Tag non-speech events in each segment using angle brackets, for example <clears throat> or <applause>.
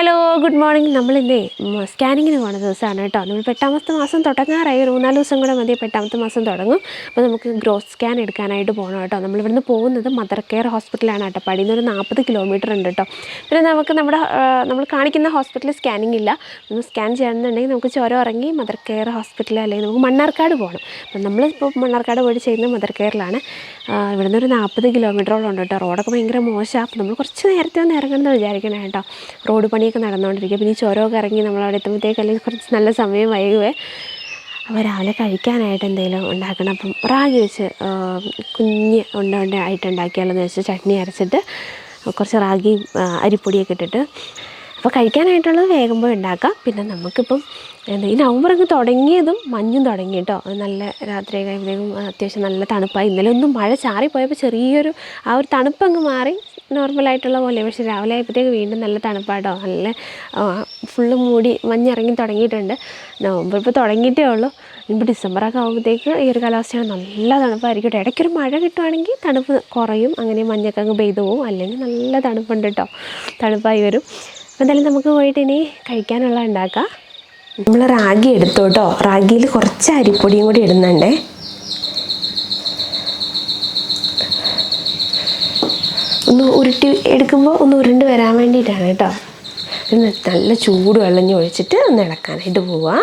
Hello good morning നമ്മളിന്നേ സ്കാനിങ്ങിന് പോകുന്ന ദിവസമാണ് കേട്ടോ. നമ്മൾ എട്ടാമത്തെ മാസം തുടങ്ങാറായി. ഒരു മൂന്നാൽ ദിവസം കൂടെ മതി എട്ടാമത്തെ മാസം തുടങ്ങും. അപ്പോൾ നമുക്ക് ഗ്രോത്ത് സ്കാൻ എടുക്കാനായിട്ട് പോകണം കേട്ടോ. നമ്മൾ ഇവിടുന്ന് പോകുന്നത് മദർ കെയർ ഹോസ്പിറ്റലാണ് അട്ടപ്പാടിയിൽ നിന്ന് ഒരു നാൽപ്പത് കിലോമീറ്റർ ഉണ്ട് കേട്ടോ. പിന്നെ നമുക്ക് നമ്മുടെ നമ്മൾ കാണിക്കുന്ന ഹോസ്പിറ്റലിൽ സ്കാനിങ് ഇല്ല. ഒന്ന് സ്കാൻ ചെയ്യണമെന്നുണ്ടെങ്കിൽ നമുക്ക് ചുരം ഇറങ്ങി മദർ കെയർ ഹോസ്പിറ്റൽ അല്ലെങ്കിൽ നമുക്ക് മണ്ണാർക്കാട് പോകണം അപ്പം നമ്മളിപ്പോൾ മണ്ണാർക്കാട് പോയി ചെയ്യുന്നത് മദർ കെയറിലാണ് ഇവിടുന്ന് ഒരു നാൽപ്പത് കിലോമീറ്ററോളം ഉണ്ട് കേട്ടോ. റോഡൊക്കെ ഭയങ്കര മോശമാണ് അപ്പം നമ്മൾ കുറച്ച് നേരത്തെ ഒന്ന് ഇറങ്ങണമെന്ന് വിചാരിക്കണം കേട്ടോ. റോഡ് പണിയൊക്കെ നടന്നുകൊണ്ടിരിക്കുക. പിന്നെ ചുരമൊക്കെ ഇറങ്ങി നമ്മൾ അവിടെ എത്തുമ്പോഴത്തേക്ക് അല്ലെങ്കിൽ കുറച്ച് നല്ല സമയം വൈകുവേ. അപ്പോൾ രാവിലെ കഴിക്കാനായിട്ട് എന്തെങ്കിലും ഉണ്ടാക്കണം. അപ്പം റാഗി വെച്ച് കുഞ്ഞ് ഉണ്ട ഉണ്ട ആയിട്ട് ഉണ്ടാക്കിയാലെന്ന് വെച്ച് ചട്നി അരച്ചിട്ട് കുറച്ച് റാഗിയും അരിപ്പൊടിയൊക്കെ ഇട്ടിട്ട് അപ്പോൾ കഴിക്കാനായിട്ടുള്ളത് വേഗം പോയി ഉണ്ടാക്കാം. പിന്നെ നമുക്കിപ്പം എന്താ ഈ നവംബർ അങ്ങ് തുടങ്ങിയതും മഞ്ഞും തുടങ്ങി കേട്ടോ. നല്ല രാത്രി കഴിയുമ്പോഴേക്കും അത്യാവശ്യം നല്ല തണുപ്പായി. ഇന്നലെ ഒന്നും മഴ ചാറിപ്പോയപ്പോൾ ചെറിയൊരു ആ ഒരു തണുപ്പങ്ങ് മാറി. നോർമലായിട്ടുള്ള പോലെ. പക്ഷേ രാവിലെ ആയപ്പോഴത്തേക്ക് വീണ്ടും നല്ല തണുപ്പാട്ടോ. നല്ല ഫുള്ള് മൂടി മഞ്ഞിറങ്ങി തുടങ്ങിയിട്ടുണ്ട്. നവംബർ ഇപ്പോൾ തുടങ്ങിയിട്ടേ ഉള്ളൂ. ഇപ്പോൾ ഡിസംബറൊക്കെ ആകുമ്പോഴത്തേക്ക് ഈ ഒരു കാലാവസ്ഥയാണ്. നല്ല തണുപ്പായിരിക്കും കേട്ടോ ഇടയ്ക്കൊരു മഴ കിട്ടുവാണെങ്കിൽ തണുപ്പ് കുറയും. അങ്ങനെ മഞ്ഞൊക്കെ അങ്ങ് പെയ്തു പോകും അല്ലെങ്കിൽ നല്ല തണുപ്പുണ്ട് കേട്ടോ. തണുപ്പായി വരും. അപ്പോൾ എന്തായാലും നമുക്ക് പോയിട്ട് ഇനി കഴിക്കാനുള്ള ഉണ്ടാക്കാം. നമ്മൾ റാഗി എടുത്തു കേട്ടോ. റാഗിയിൽ കുറച്ച് അരിപ്പൊടിയും കൂടി ഇടുന്നുണ്ടേ. ഒന്ന് ഉരുട്ടി എടുക്കുമ്പോൾ ഒന്ന് ഉരുണ്ട് വരാൻ വേണ്ടിയിട്ടാണ് കേട്ടോ. നല്ല ചൂട് വെള്ളം ഒഴിച്ചിട്ട് ഒന്ന് ഇളക്കാനായിട്ട് പോവാം.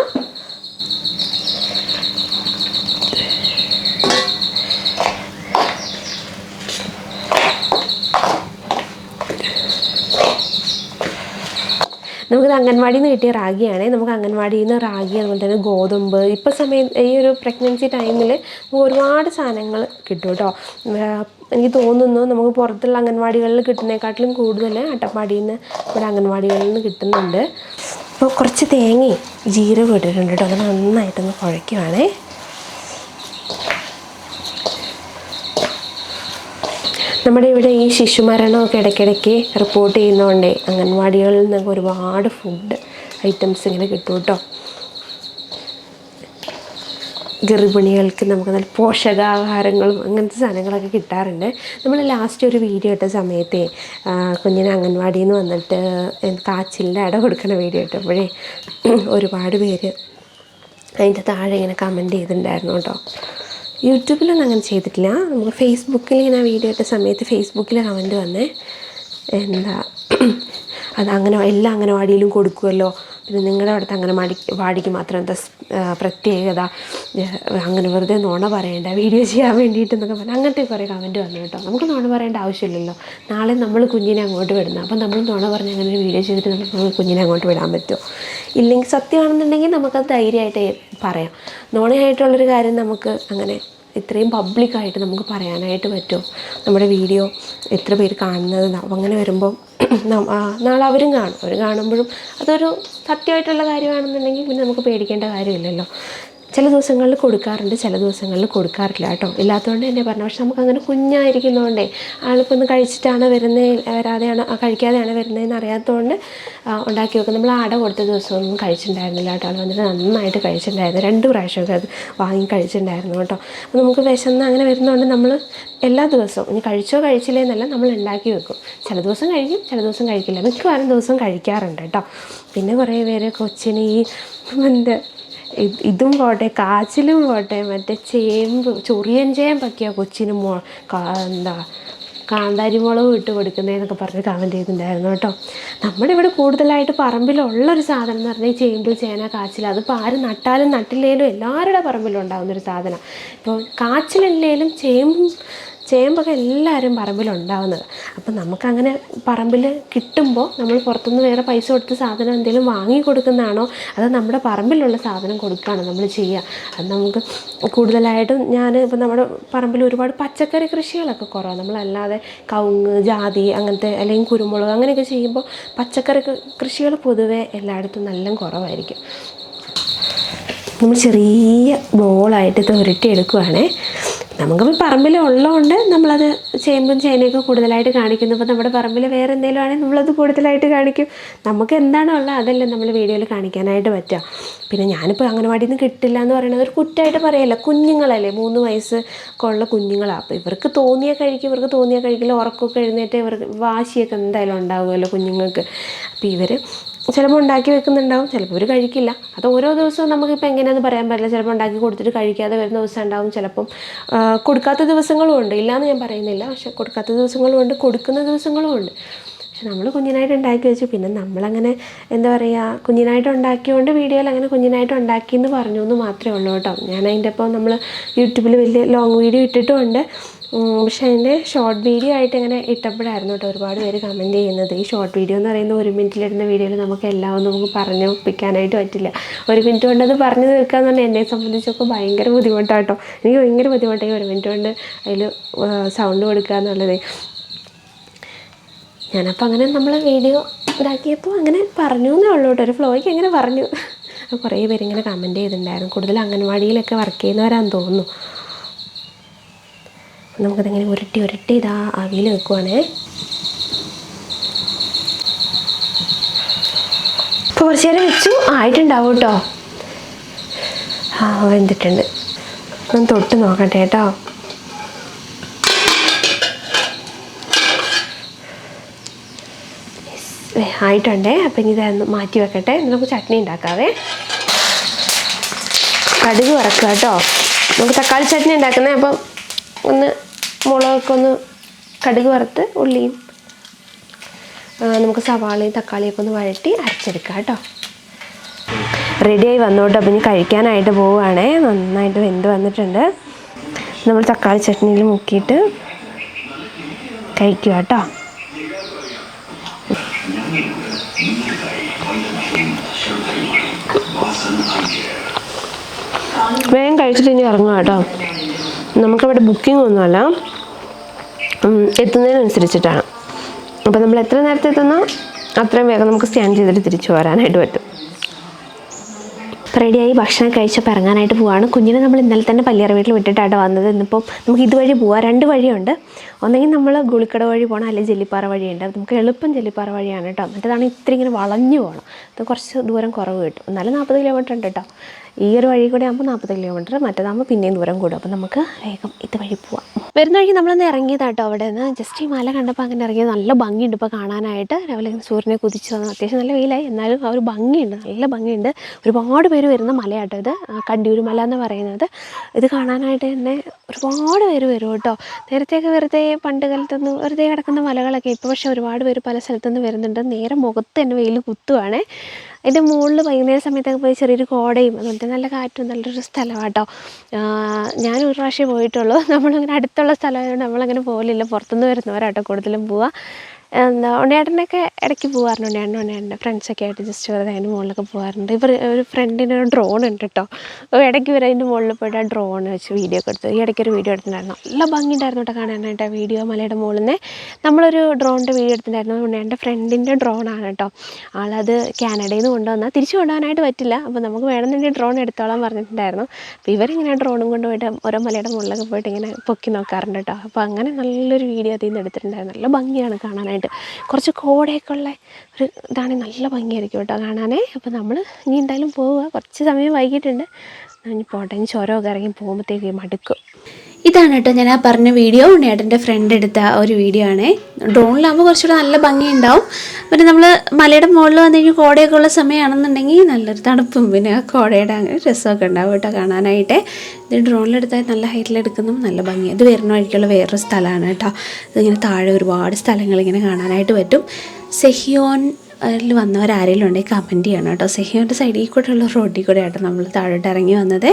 നമുക്കിത് അംഗൻവാടിയിൽ നിന്ന് കിട്ടിയ റാഗിയാണ്. നമുക്ക് അംഗൻവാടിയിൽ നിന്ന് റാഗി അതുപോലെ തന്നെ ഗോതമ്പ് ഇപ്പോൾ സമയം ഈ ഒരു പ്രഗ്നൻസി ടൈമിൽ നമുക്ക് ഒരുപാട് സാധനങ്ങൾ കിട്ടും കേട്ടോ എനിക്ക് തോന്നുന്നു നമുക്ക് പുറത്തുള്ള അംഗൻവാടികളിൽ കിട്ടുന്നതിനെക്കാട്ടിലും കൂടുതൽ അട്ടപ്പാടിയിൽ നിന്ന് ഇവിടെ അംഗൻവാടികളിൽ നിന്ന് കിട്ടുന്നുണ്ട്. അപ്പോൾ കുറച്ച് തേങ്ങയും ജീരകം ഇട്ടിട്ടുണ്ട് കേട്ടോ അത് നന്നായിട്ടൊന്ന് കുഴയ്ക്കുവാണേ. നമ്മുടെ ഇവിടെ ഈ ശിശുമരണമൊക്കെ ഇടയ്ക്കിടയ്ക്ക് റിപ്പോർട്ട് ചെയ്യുന്നതുകൊണ്ടേ അംഗൻവാടികളിൽ നിന്നൊക്കെ ഒരുപാട് ഫുഡ് ഐറ്റംസ് ഇങ്ങനെ കിട്ടും കേട്ടോ. ഗർഭിണികൾക്ക് നമുക്ക് നല്ല പോഷകാഹാരങ്ങളും അങ്ങനത്തെ സാധനങ്ങളൊക്കെ കിട്ടാറുണ്ട്. നമ്മൾ ലാസ്റ്റ് ഒരു വീഡിയോ ഇട്ട സമയത്തെ കുഞ്ഞിനെ അംഗൻവാടിയിൽ നിന്ന് വന്നിട്ട് കാച്ചിലിന്റെ അട കൊടുക്കണ വീഡിയോ ഇട്ടപ്പോഴേ ഒരുപാട് പേര് അതിന്റെ താഴെ ഇങ്ങനെ കമന്റ് ചെയ്തിട്ടുണ്ടായിരുന്നു കേട്ടോ. യൂട്യൂബിലൊന്നും അങ്ങനെ ചെയ്തിട്ടില്ല. നമുക്ക് ഫേസ്ബുക്കിൽ ഇങ്ങനെ വീഡിയോ ഇട്ട സമയത്ത് ഫേസ്ബുക്കിൽ കമന്റ് വന്നേ. എന്താ അത് അങ്ങനെ എല്ലാ അംഗനവാടിയിലും കൊടുക്കുമല്ലോ പിന്നെ നിങ്ങളുടെ അവിടുത്തെ അംഗനവാടി വാടിക്ക് മാത്രം എന്താ പ്രത്യേകത? അങ്ങനെ വെറുതെ നോണ പറയേണ്ട. വീഡിയോ ചെയ്യാൻ വേണ്ടിയിട്ട് എന്നൊക്കെ പറഞ്ഞാൽ അങ്ങനത്തെ കുറേ കമന്റ് വന്നു കേട്ടോ. നമുക്ക് നോണ പറയേണ്ട ആവശ്യമില്ലല്ലോ. നാളെ നമ്മൾ കുഞ്ഞിനെ അങ്ങോട്ട് വിടുന്നത് അപ്പം നമ്മൾ നോണ പറഞ്ഞ് അങ്ങനെ ഒരു വീഡിയോ ചെയ്തിട്ട് നമുക്ക് കുഞ്ഞിനെ അങ്ങോട്ട് വിടാൻ പറ്റുമോ ഇല്ലെങ്കിൽ സത്യമാണെന്നുണ്ടെങ്കിൽ നമുക്കത് ധൈര്യമായിട്ട് പറയാം. നുണയായിട്ടുള്ളൊരു കാര്യം നമുക്ക് അങ്ങനെ ഇത്രയും പബ്ലിക്കായിട്ട് നമുക്ക് പറയാനായിട്ട് പറ്റുമോ നമ്മുടെ വീഡിയോ എത്ര പേര് കാണുന്നത് അങ്ങനെ വരുമ്പോൾ <clears throat> നാളെ അവരും കാണും. അവർ കാണുമ്പോഴും അതൊരു സത്യമായിട്ടുള്ള കാര്യമാണെന്നുണ്ടെങ്കിൽ പിന്നെ നമുക്ക് പേടിക്കേണ്ട കാര്യമില്ലല്ലോ. ചില ദിവസങ്ങളിൽ കൊടുക്കാറുണ്ട് ചില ദിവസങ്ങളിൽ കൊടുക്കാറില്ല കേട്ടോ. ഇല്ലാത്തതുകൊണ്ട് തന്നെ പറഞ്ഞു. പക്ഷെ നമുക്ക് അങ്ങനെ കുഞ്ഞായിരിക്കുന്നതുകൊണ്ടേ ആളിപ്പോൾ ഒന്ന് കഴിച്ചിട്ടാണ് വരുന്നത് വരാതെയാണ് കഴിക്കാതെയാണ് വരുന്നതെന്ന് അറിയാത്തതുകൊണ്ട് ഉണ്ടാക്കി വെക്കും. നമ്മൾ അട കൊടുത്ത ദിവസമൊന്നും കഴിച്ചിട്ടുണ്ടായിരുന്നില്ല കേട്ടോ. ആൾ വന്നിട്ട് നന്നായിട്ട് കഴിച്ചിട്ടുണ്ടായിരുന്നു. രണ്ട് പ്രാവശ്യമൊക്കെ അത് വാങ്ങി കഴിച്ചിട്ടുണ്ടായിരുന്നു കേട്ടോ. അപ്പോൾ നമുക്ക് വിശന്ന് അങ്ങനെ വരുന്നതുകൊണ്ട് നമ്മൾ എല്ലാ ദിവസവും ഇനി കഴിച്ചോ കഴിച്ചില്ലേ എന്നല്ല നമ്മൾ ഉണ്ടാക്കി വെക്കും. ചില ദിവസം കഴിക്കും ചില ദിവസം കഴിക്കില്ല. മിക്കവാറും ദിവസം കഴിക്കാറുണ്ട് കേട്ടോ. പിന്നെ കുറേ പേര് കൊച്ചിന് ഈ എന്താ ഇത് പോട്ടെ കാച്ചിലും പോട്ടെ മറ്റേ ചേമ്പ് ചൊറിയൻ ചേമ്പൊക്കെയാണ് കൊച്ചിന് മോ എന്താ കാന്താരി മുളക് ഇട്ട് കൊടുക്കുന്നതെന്നൊക്കെ പറഞ്ഞ് കമന്റ് ചെയ്തിട്ടുണ്ടായിരുന്നു കേട്ടോ. നമ്മുടെ ഇവിടെ കൂടുതലായിട്ട് പറമ്പിലുള്ളൊരു സാധനം എന്ന് പറഞ്ഞാൽ ചേമ്പ് ചേന കാച്ചിൽ. അതിപ്പോൾ ആര് നട്ടാലും നട്ടില്ലേലും എല്ലാവരുടെ പറമ്പിലും ഉണ്ടാകുന്നൊരു സാധനം. ഇപ്പോൾ കാച്ചിലില്ലേലും ചേമ്പും ചേമ്പൊക്കെ എല്ലാവരും പറമ്പിലുണ്ടാവുന്നത് അപ്പം നമുക്കങ്ങനെ പറമ്പിൽ കിട്ടുമ്പോൾ നമ്മൾ പുറത്തുനിന്ന് വേറെ പൈസ കൊടുത്ത് സാധനം എന്തെങ്കിലും വാങ്ങി കൊടുക്കുന്നതാണോ? അതോ നമ്മുടെ പറമ്പിലുള്ള സാധനം കൊടുക്കുകയാണോ നമ്മൾ ചെയ്യുക? അത് നമുക്ക് കൂടുതലായിട്ടും ഞാൻ ഇപ്പം നമ്മുടെ പറമ്പിൽ ഒരുപാട് പച്ചക്കറി കൃഷികളൊക്കെ കുറവാണ്. നമ്മളല്ലാതെ കവുങ്ങ് ജാതി അങ്ങനത്തെ അല്ലെങ്കിൽ കുരുമുളക് അങ്ങനെയൊക്കെ ചെയ്യുമ്പോൾ പച്ചക്കറി കൃഷികൾ പൊതുവേ എല്ലായിടത്തും നല്ല കുറവായിരിക്കും. നമ്മൾ ചെറിയ ബോളായിട്ട് ഇത് ഉരുട്ടി എടുക്കുവാണേ. നമുക്കിപ്പോൾ പറമ്പിൽ ഉള്ളതുകൊണ്ട് നമ്മളത് ചേമ്പും ചേനയൊക്കെ കൂടുതലായിട്ട് കാണിക്കുന്നു. അപ്പോൾ നമ്മുടെ പറമ്പിൽ വേറെ എന്തെങ്കിലും ആണെങ്കിൽ നമ്മളത് കൂടുതലായിട്ട് കാണിക്കും. നമുക്ക് എന്താണോ ഉള്ളത് അതല്ലേ നമ്മൾ വീഡിയോയിൽ കാണിക്കാനായിട്ട് പറ്റുക. പിന്നെ ഞാനിപ്പോൾ അംഗനവാടിയിൽ നിന്ന് കിട്ടില്ല എന്ന് പറയുന്നത് ഒരു കുറ്റമായിട്ട് പറയല്ല. കുഞ്ഞുങ്ങളല്ലേ മൂന്ന് വയസ്സ് ഒക്കെ ഉള്ള കുഞ്ഞുങ്ങളാണ് അപ്പോൾ ഇവർക്ക് തോന്നിയ കഴിക്കും ഇവർക്ക് തോന്നിയ കഴിക്കില്ല. ഉറക്കമൊക്കെ എഴുന്നേറ്റ് ഇവർക്ക് വാശിയൊക്കെ എന്തായാലും ഉണ്ടാവുമല്ലോ കുഞ്ഞുങ്ങൾക്ക്. അപ്പോൾ ഇവർ ചിലപ്പോൾ ഉണ്ടാക്കി വെക്കുന്നുണ്ടാവും ചിലപ്പോൾ ഒരു കഴിക്കില്ല. അത് ഓരോ ദിവസവും നമുക്കിപ്പോൾ എങ്ങനെയാണെന്ന് പറയാൻ പറ്റില്ല. ചിലപ്പോൾ ഉണ്ടാക്കി കൊടുത്തിട്ട് കഴിക്കാതെ വരുന്ന ദിവസം ഉണ്ടാവും ചിലപ്പം കൊടുക്കാത്ത ദിവസങ്ങളും ഉണ്ട്. ഇല്ലയെന്ന് ഞാൻ പറയുന്നില്ല പക്ഷെ കൊടുക്കാത്ത ദിവസങ്ങളും ഉണ്ട് കൊടുക്കുന്ന ദിവസങ്ങളും ഉണ്ട്. പക്ഷെ നമ്മൾ കുഞ്ഞിനായിട്ട് ഉണ്ടാക്കി വെച്ചു. പിന്നെ നമ്മളങ്ങനെ എന്താ പറയുക കുഞ്ഞിനായിട്ട് ഉണ്ടാക്കിയതുകൊണ്ട് വീഡിയോയിൽ അങ്ങനെ കുഞ്ഞിനായിട്ട് ഉണ്ടാക്കി എന്ന് പറഞ്ഞു എന്ന് മാത്രമേ ഉള്ളൂ കേട്ടോ. ഞാൻ അതിന്റെ ഒപ്പം നമ്മൾ യൂട്യൂബിൽ വലിയ ലോങ് വീഡിയോ ഇട്ടിട്ടുമുണ്ട് പക്ഷെ അതിന്റെ ഷോർട്ട് വീഡിയോ ആയിട്ട് ഇങ്ങനെ ഇട്ടപ്പോഴായിരുന്നു കേട്ടോ ഒരുപാട് പേര് കമന്റ് ചെയ്യുന്നത്. ഈ ഷോർട്ട് വീഡിയോ എന്ന് പറയുന്ന ഒരു മിനിറ്റിലിടുന്ന വീഡിയോയിൽ നമുക്ക് എല്ലാം ഒന്നും നമുക്ക് പറഞ്ഞു ഒപ്പിക്കാനായിട്ട് പറ്റില്ല. ഒരു മിനിറ്റ് കൊണ്ട് അത് പറഞ്ഞു തീർക്കുക എന്ന് പറഞ്ഞാൽ എന്നെ സംബന്ധിച്ചൊക്കെ ഭയങ്കര ബുദ്ധിമുട്ടാണ് കേട്ടോ. എനിക്ക് ഭയങ്കര ബുദ്ധിമുട്ടായി ഒരു മിനിറ്റ് കൊണ്ട് അതിൽ സൗണ്ട് കൊടുക്കുക എന്നുള്ളത്. ഞാനപ്പോൾ അങ്ങനെ നമ്മൾ വീഡിയോ ഇതാക്കിയപ്പോൾ അങ്ങനെ പറഞ്ഞു എന്നേ ഉള്ളൂ കേട്ടോ. ഒരു ഫ്ലോയ്ക്ക് എങ്ങനെ പറഞ്ഞു. കുറേ പേര് ഇങ്ങനെ കമന്റ് ചെയ്തിട്ടുണ്ടായിരുന്നു. കൂടുതൽ അംഗൻവാടിയിലൊക്കെ വർക്ക് ചെയ്യുന്നവരാൻ തോന്നുന്നു. നമുക്കതിങ്ങനെ ഉരുട്ടി ഉരുട്ടി ഇതാ അവിയിൽ വെക്കുവാണേ. ഇപ്പോൾ കുറച്ച് നേരം വെച്ചു. ആയിട്ടുണ്ടാവും കേട്ടോ. ആ വെന്തിട്ടുണ്ട്. ഒന്ന് തൊട്ട് നോക്കട്ടെ കേട്ടോ. ആയിട്ടുണ്ടേ. അപ്പം ഇനി ഇതൊന്ന് മാറ്റി വെക്കട്ടെ. നമുക്ക് ചട്നി ഉണ്ടാക്കാവേ. കടുക് വറക്കുക കേട്ടോ. നമുക്ക് തക്കാളി ചട്നി ഉണ്ടാക്കുന്നത് അപ്പം ഒന്ന് മുളകൊക്കെ ഒന്ന് കടുക് വറുത്ത് ഉള്ളിയും നമുക്ക് സവാളയും തക്കാളിയൊക്കെ ഒന്ന് വഴറ്റി അരച്ചെടുക്കാം കേട്ടോ. റെഡിയായി വന്നോട്ട്. അപ്പം ഇനി കഴിക്കാനായിട്ട് പോവുകയാണേ. നന്നായിട്ട് വെന്ത് വന്നിട്ടുണ്ട്. നമ്മൾ തക്കാളി ചട്നിയിൽ മുക്കിയിട്ട് കഴിക്കുക കേട്ടോ. വേഗം കഴിച്ചിട്ട് ഇനി ഇറങ്ങുക കേട്ടോ. നമുക്കവിടെ ബുക്കിംഗ് ഒന്നുമല്ല. എത്തുന്നതിനനുസരിച്ചിട്ടാണ്. അപ്പോൾ നമ്മൾ എത്ര നേരത്തെ എത്തുന്നോ? അത്രയും വേഗം നമുക്ക് സ്കാൻ ചെയ്തിട്ട് തിരിച്ചു വരാനായിട്ട് പറ്റും. റെഡിയായി ഭക്ഷണം കഴിച്ചപ്പോൾ ഇറങ്ങാനായിട്ട് പോവാണ്. കുഞ്ഞിനെ നമ്മൾ ഇന്നലെ തന്നെ പല്ലിയറ വീട്ടിൽ വിട്ടിട്ടാണ് വന്നത്. ഇന്നിപ്പോൾ നമുക്ക് ഇതുവഴി പോവാം. രണ്ട് വഴിയുണ്ട്. ഒന്നെങ്കിൽ നമ്മൾ ഗുളിക്കട വഴി പോകണം അല്ലെങ്കിൽ ജെല്ലിപ്പാറ വഴിയുണ്ട്. നമുക്ക് എളുപ്പം ജെല്ലിപ്പാറ വഴിയാണ് കേട്ടോ. മറ്റേതാണ് ഇത്ര ഇങ്ങനെ വളഞ്ഞു പോകണം അത് കുറച്ച് ദൂരം കുറവ് കിട്ടും. എന്നാലും നാൽപ്പത് കിലോമീറ്റർ ഉണ്ട് കേട്ടോ. ഈ ഒരു വഴി കൂടെ ആകുമ്പോൾ നാൽപ്പത് കിലോമീറ്റർ മറ്റേതാകുമ്പോൾ പിന്നെയും ദൂരം കൂടും. അപ്പോൾ നമുക്ക് വേഗം ഇത് വഴി പോവാം. വരുന്ന വഴി നമ്മളൊന്ന് ഇറങ്ങിയതാട്ടോ അവിടെ നിന്ന് ജസ്റ്റ് ഈ മല കണ്ടപ്പോൾ അങ്ങനെ ഇറങ്ങിയത്. നല്ല ഭംഗിയുണ്ട് ഇപ്പോൾ കാണാനായിട്ട്. രാവിലെ സൂര്യനെ കുതിച്ചു വന്നു അത്യാവശ്യം നല്ല വെയിലായി. എന്നാലും ആ ഒരു ഭംഗിയുണ്ട്. നല്ല ഭംഗിയുണ്ട്. ഒരുപാട് പേര് വരുന്ന മലയാട്ടോ ഇത്. കണ്ടിയൂർ മല എന്ന് പറയുന്നത്. ഇത് കാണാനായിട്ട് തന്നെ ഒരുപാട് പേര് വരും കേട്ടോ. നേരത്തെയൊക്കെ വെറുതെ പണ്ട് കാലത്തൊന്നും വെറുതെ കിടക്കുന്ന മലകളൊക്കെ ഇപ്പോൾ പക്ഷേ ഒരുപാട് പേര് പല സ്ഥലത്തുനിന്ന് വരുന്നുണ്ട്. നേരെ മുഖത്ത് തന്നെ വെയിൽ കുത്തുവാണേ. അതിന്റെ മുകളിൽ വൈകുന്നേര സമയത്തൊക്കെ പോയി ചെറിയൊരു കോടയും അതുപോലത്തെ നല്ല കാറ്റും നല്ലൊരു സ്ഥലമാണ് കേട്ടോ ഞാൻ ഒരു പ്രാവശ്യം പോയിട്ടുള്ളൂ. നമ്മളങ്ങനെ അടുത്തുള്ള സ്ഥലമായതുകൊണ്ട് നമ്മളങ്ങനെ പോകലില്ല. പുറത്തുനിന്ന് വരുന്നവരാട്ടോ കൂടുതലും പോവുക. എന്താ ഉണ്ണിയേട്ടനൊക്കെ ഇടയ്ക്ക് പോകാറുണ്ട് ഉണ്ണിയേട്ടൻ ഉണ്ണിയേട്ടന്റെ ഫ്രണ്ട്സൊക്കെ ആയിട്ട് ജസ്റ്റ് വെറുതെ അതിന്റെ മുകളിലൊക്കെ പോകാറുണ്ട് ഇവർ ഒരു ഫ്രണ്ടിന്റെ ഒരു ഡ്രോൺ ഉണ്ട് കേട്ടോ ഇടയ്ക്ക് ഇവർ അതിന്റെ മുകളിൽ പോയിട്ട് ആ ഡ്രോൺ വെച്ച് വീഡിയോ ഒക്കെ എടുത്തു ഈ ഇടയ്ക്ക് ഒരു വീഡിയോ എടുത്തിട്ടുണ്ടായിരുന്നു. നല്ല ഭംഗിയുണ്ടായിരുന്നു കേട്ടോ കാണാനായിട്ട് ആ വീഡിയോ മലയുടെ മുകളിൽ നിന്ന്. നമ്മളൊരു ഡ്രോണിന്റെ വീഡിയോ എടുത്തിട്ടുണ്ടായിരുന്നു. ഉണ്ണിയേട്ടന്റെ ഫ്രണ്ടിന്റെ ഡ്രോണാണ് കേട്ടോ ആളത് കാനഡയിൽ നിന്ന് കൊണ്ടുവന്നാൽ തിരിച്ചു കൊണ്ടുപോകാനായിട്ട് പറ്റില്ല. അപ്പോൾ നമുക്ക് വേണമെന്നുണ്ടെങ്കിൽ ഡ്രോൺ എടുത്തോളാൻ പറഞ്ഞിട്ടുണ്ടായിരുന്നു. അപ്പോൾ ഇവരിങ്ങനെ ഡ്രോണും കൊണ്ടുപോയിട്ട് ഓരോ മലയുടെ മുകളിലൊക്കെ പോയിട്ട് ഇങ്ങനെ പൊക്കി നോക്കാറുണ്ട് കേട്ടോ അപ്പോൾ അങ്ങനെ നല്ലൊരു വീഡിയോ അതിൽ നിന്ന് എടുത്തിട്ടുണ്ടായിരുന്നു. നല്ല ഭംഗിയാണ് കാണാനായിട്ട്. കുറച്ച് കോടയൊക്കെ ഉള്ള ഒരു ഇതാണെങ്കിൽ നല്ല ഭംഗിയായിരിക്കും കേട്ടോ കാണാനേ. അപ്പോൾ നമ്മൾ ഇനി എന്തായാലും പോവുക. കുറച്ച് സമയം വൈകിട്ടുണ്ട് ഇനി പോട്ടെ ഇനി ചുരമൊക്കെ ഇറങ്ങി പോകുമ്പോഴത്തേക്ക് മടുക്കും. ഇതാണ് കേട്ടോ ഞാൻ ആ പറഞ്ഞ വീഡിയോ ഉണ്ണിയേട്ടന്റെ ഫ്രണ്ട് എടുത്ത ഒരു വീഡിയോ ആണ്. ഡ്രോണിലാകുമ്പോൾ കുറച്ചുകൂടെ നല്ല ഭംഗിയുണ്ടാവും. പിന്നെ നമ്മൾ മലയുടെ മുകളിൽ വന്നു കഴിഞ്ഞാൽ കോടയൊക്കെ ഉള്ള സമയമാണെന്നുണ്ടെങ്കിൽ നല്ലൊരു തണുപ്പും. പിന്നെ ആ കോടയുടെ അങ്ങനെ രസമൊക്കെ ഉണ്ടാവും കേട്ടോ കാണാനായിട്ട്. ഇത് ഡ്രോണിലെടുത്താൽ നല്ല ഹൈറ്റിലെടുക്കുന്നതും നല്ല ഭംഗി. ഇത് വരുന്ന വഴിക്കുള്ള വേറൊരു സ്ഥലമാണ് കേട്ടോ. ഇതിങ്ങനെ താഴെ ഒരുപാട് സ്ഥലങ്ങൾ ഇങ്ങനെ കാണാനായിട്ട് പറ്റും. സെഹിയോൻ അതിൽ വന്നവരാരെങ്കിലും ഉണ്ടെങ്കിൽ കമന്റ് ചെയ്യണം കേട്ടോ. സെഹിയോന്റെ സൈഡിൽ കൂടെ ഉള്ള റോഡിൽ കൂടെ ആട്ടോ നമ്മൾ താഴോട്ട് ഇറങ്ങി വന്നത്.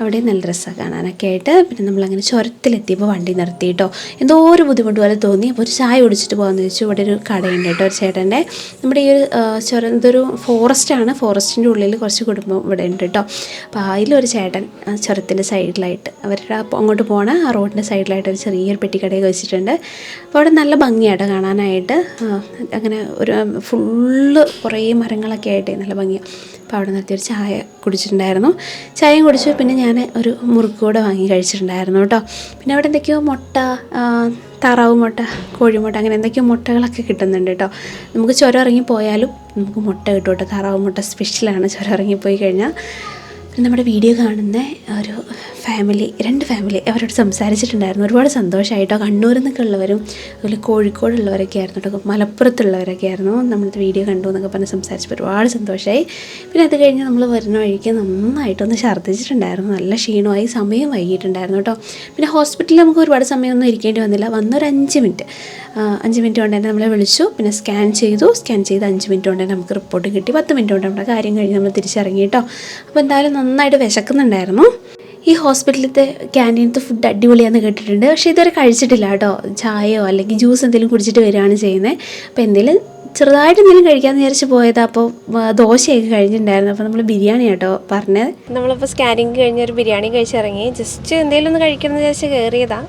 അവിടെ നല്ല രസമാണ് കാണാനൊക്കെ ആയിട്ട്. പിന്നെ നമ്മളങ്ങനെ ചുരത്തിലെത്തിയപ്പോൾ വണ്ടി നിർത്തി കേട്ടോ എന്തോ ഒരു ബുദ്ധിമുട്ട് പോലെ തോന്നി. അപ്പോൾ ഒരു ചായ കുടിച്ചിട്ട് പോകാമെന്ന് വെച്ചു. ഇവിടെ ഒരു കടയുണ്ട് കേട്ടോ ഒരു ചേട്ടന്റെ നമ്മുടെ ഈ ഒരു ചുര ഇതൊരു ഫോറസ്റ്റാണ് ഫോറസ്റ്റിന്റെ ഉള്ളിൽ കുറച്ച് കുടുംബം ഇവിടെ ഉണ്ട് കേട്ടോ. അപ്പോൾ അതിലൊരു ചേട്ടൻ ചുരത്തിന്റെ സൈഡിലായിട്ട് അവരുടെ അങ്ങോട്ട് പോണ ആ റോഡിന്റെ സൈഡിലായിട്ട് ഒരു ചെറിയൊരു പെട്ടിക്കടയൊക്കെ വെച്ചിട്ടുണ്ട്. അപ്പോൾ അവിടെ നല്ല ഭംഗിയാട്ടോ കാണാനായിട്ട്. അങ്ങനെ ഒരു ഫുള്ള് കുറേ മരങ്ങളൊക്കെ ആയിട്ട് നല്ല ഭംഗിയാണ് അപ്പോൾ അവിടെ നിർത്തി ഒരു ചായ കുടിച്ചിട്ടുണ്ടായിരുന്നു. ചായയും കുടിച്ചു. പിന്നെ ഞാൻ ഒരു മുറുക്ക് കൂടെ വാങ്ങി കഴിച്ചിട്ടുണ്ടായിരുന്നു കേട്ടോ. പിന്നെ അവിടെ എന്തൊക്കെയോ മുട്ട താറാവ് മുട്ട കോഴിമുട്ട അങ്ങനെ എന്തൊക്കെയോ മുട്ടകളൊക്കെ കിട്ടുന്നുണ്ട് കേട്ടോ. നമുക്ക് ചുരം ഇറങ്ങി പോയാലും നമുക്ക് മുട്ട കിട്ടും കേട്ടോ. താറാവ് മുട്ട സ്പെഷ്യലാണ് ചുരം ഇറങ്ങിപ്പോയി കഴിഞ്ഞാൽ. പിന്നെ നമ്മുടെ വീഡിയോ കാണുന്ന ഒരു ഫാമിലി രണ്ട് ഫാമിലി അവരോട് സംസാരിച്ചിട്ടുണ്ടായിരുന്നു. ഒരുപാട് സന്തോഷമായിട്ടോ കണ്ണൂരിൽ നിന്നൊക്കെ ഉള്ളവരും അതുപോലെ കോഴിക്കോടുള്ളവരൊക്കെ ആയിരുന്നു കേട്ടോ. മലപ്പുറത്തുള്ളവരൊക്കെ ആയിരുന്നു നമ്മുടെ വീഡിയോ കണ്ടു എന്നൊക്കെ പറഞ്ഞ് സംസാരിച്ചപ്പോൾ ഒരുപാട് സന്തോഷമായി പിന്നെ അത് കഴിഞ്ഞ് നമ്മൾ വരുന്ന വഴിക്ക് നന്നായിട്ടൊന്ന് ഛർദ്ദിച്ചിട്ടുണ്ടായിരുന്നു. നല്ല ക്ഷീണമായി സമയം വൈകിട്ടുണ്ടായിരുന്നു കേട്ടോ. പിന്നെ ഹോസ്പിറ്റലിൽ നമുക്ക് ഒരുപാട് സമയമൊന്നും ഇരിക്കേണ്ടി വന്നില്ല. വന്നൊരു അഞ്ച് മിനിറ്റ് അഞ്ച് മിനിറ്റ് കൊണ്ട് തന്നെ നമ്മളെ വിളിച്ചു. പിന്നെ സ്കാൻ ചെയ്തു. സ്കാൻ ചെയ്ത് അഞ്ച് മിനിറ്റ് കൊണ്ട് തന്നെ നമുക്ക് റിപ്പോർട്ട് കിട്ടി. പത്ത് മിനിറ്റ് കൊണ്ട് നമ്മുടെ കാര്യം കഴിഞ്ഞ് നമ്മൾ തിരിച്ചിറങ്ങി കേട്ടോ. അപ്പോൾ എന്തായാലും നന്നായിട്ട് വിശക്കുന്നുണ്ടായിരുന്നു. ഈ ഹോസ്പിറ്റലിലത്തെ ക്യാന്റീനത്തെ ഫുഡ് അടിപൊളിയാണെന്ന് കേട്ടിട്ടുണ്ട്. പക്ഷേ ഇതുവരെ കഴിച്ചിട്ടില്ല കേട്ടോ. ചായയോ അല്ലെങ്കിൽ ജ്യൂസ് എന്തെങ്കിലും കുടിച്ചിട്ട് വരികയാണ് ചെയ്യുന്നത് അപ്പോൾ എന്തെങ്കിലും ചെറുതായിട്ട് എന്തെങ്കിലും കഴിക്കാമെന്ന് വിചാരിച്ച് പോയതാ. അപ്പോൾ ദോശയൊക്കെ കഴിഞ്ഞിട്ടുണ്ടായിരുന്നു. അപ്പോൾ നമ്മൾ ബിരിയാണി കേട്ടോ പറഞ്ഞത്. നമ്മളിപ്പോൾ സ്കാനിങ് കഴിഞ്ഞൊരു ബിരിയാണി കഴിച്ചിറങ്ങി. ജസ്റ്റ് എന്തെങ്കിലും ഒന്ന് കഴിക്കണം എന്ന് വിചാരിച്ച് കയറിയതാ.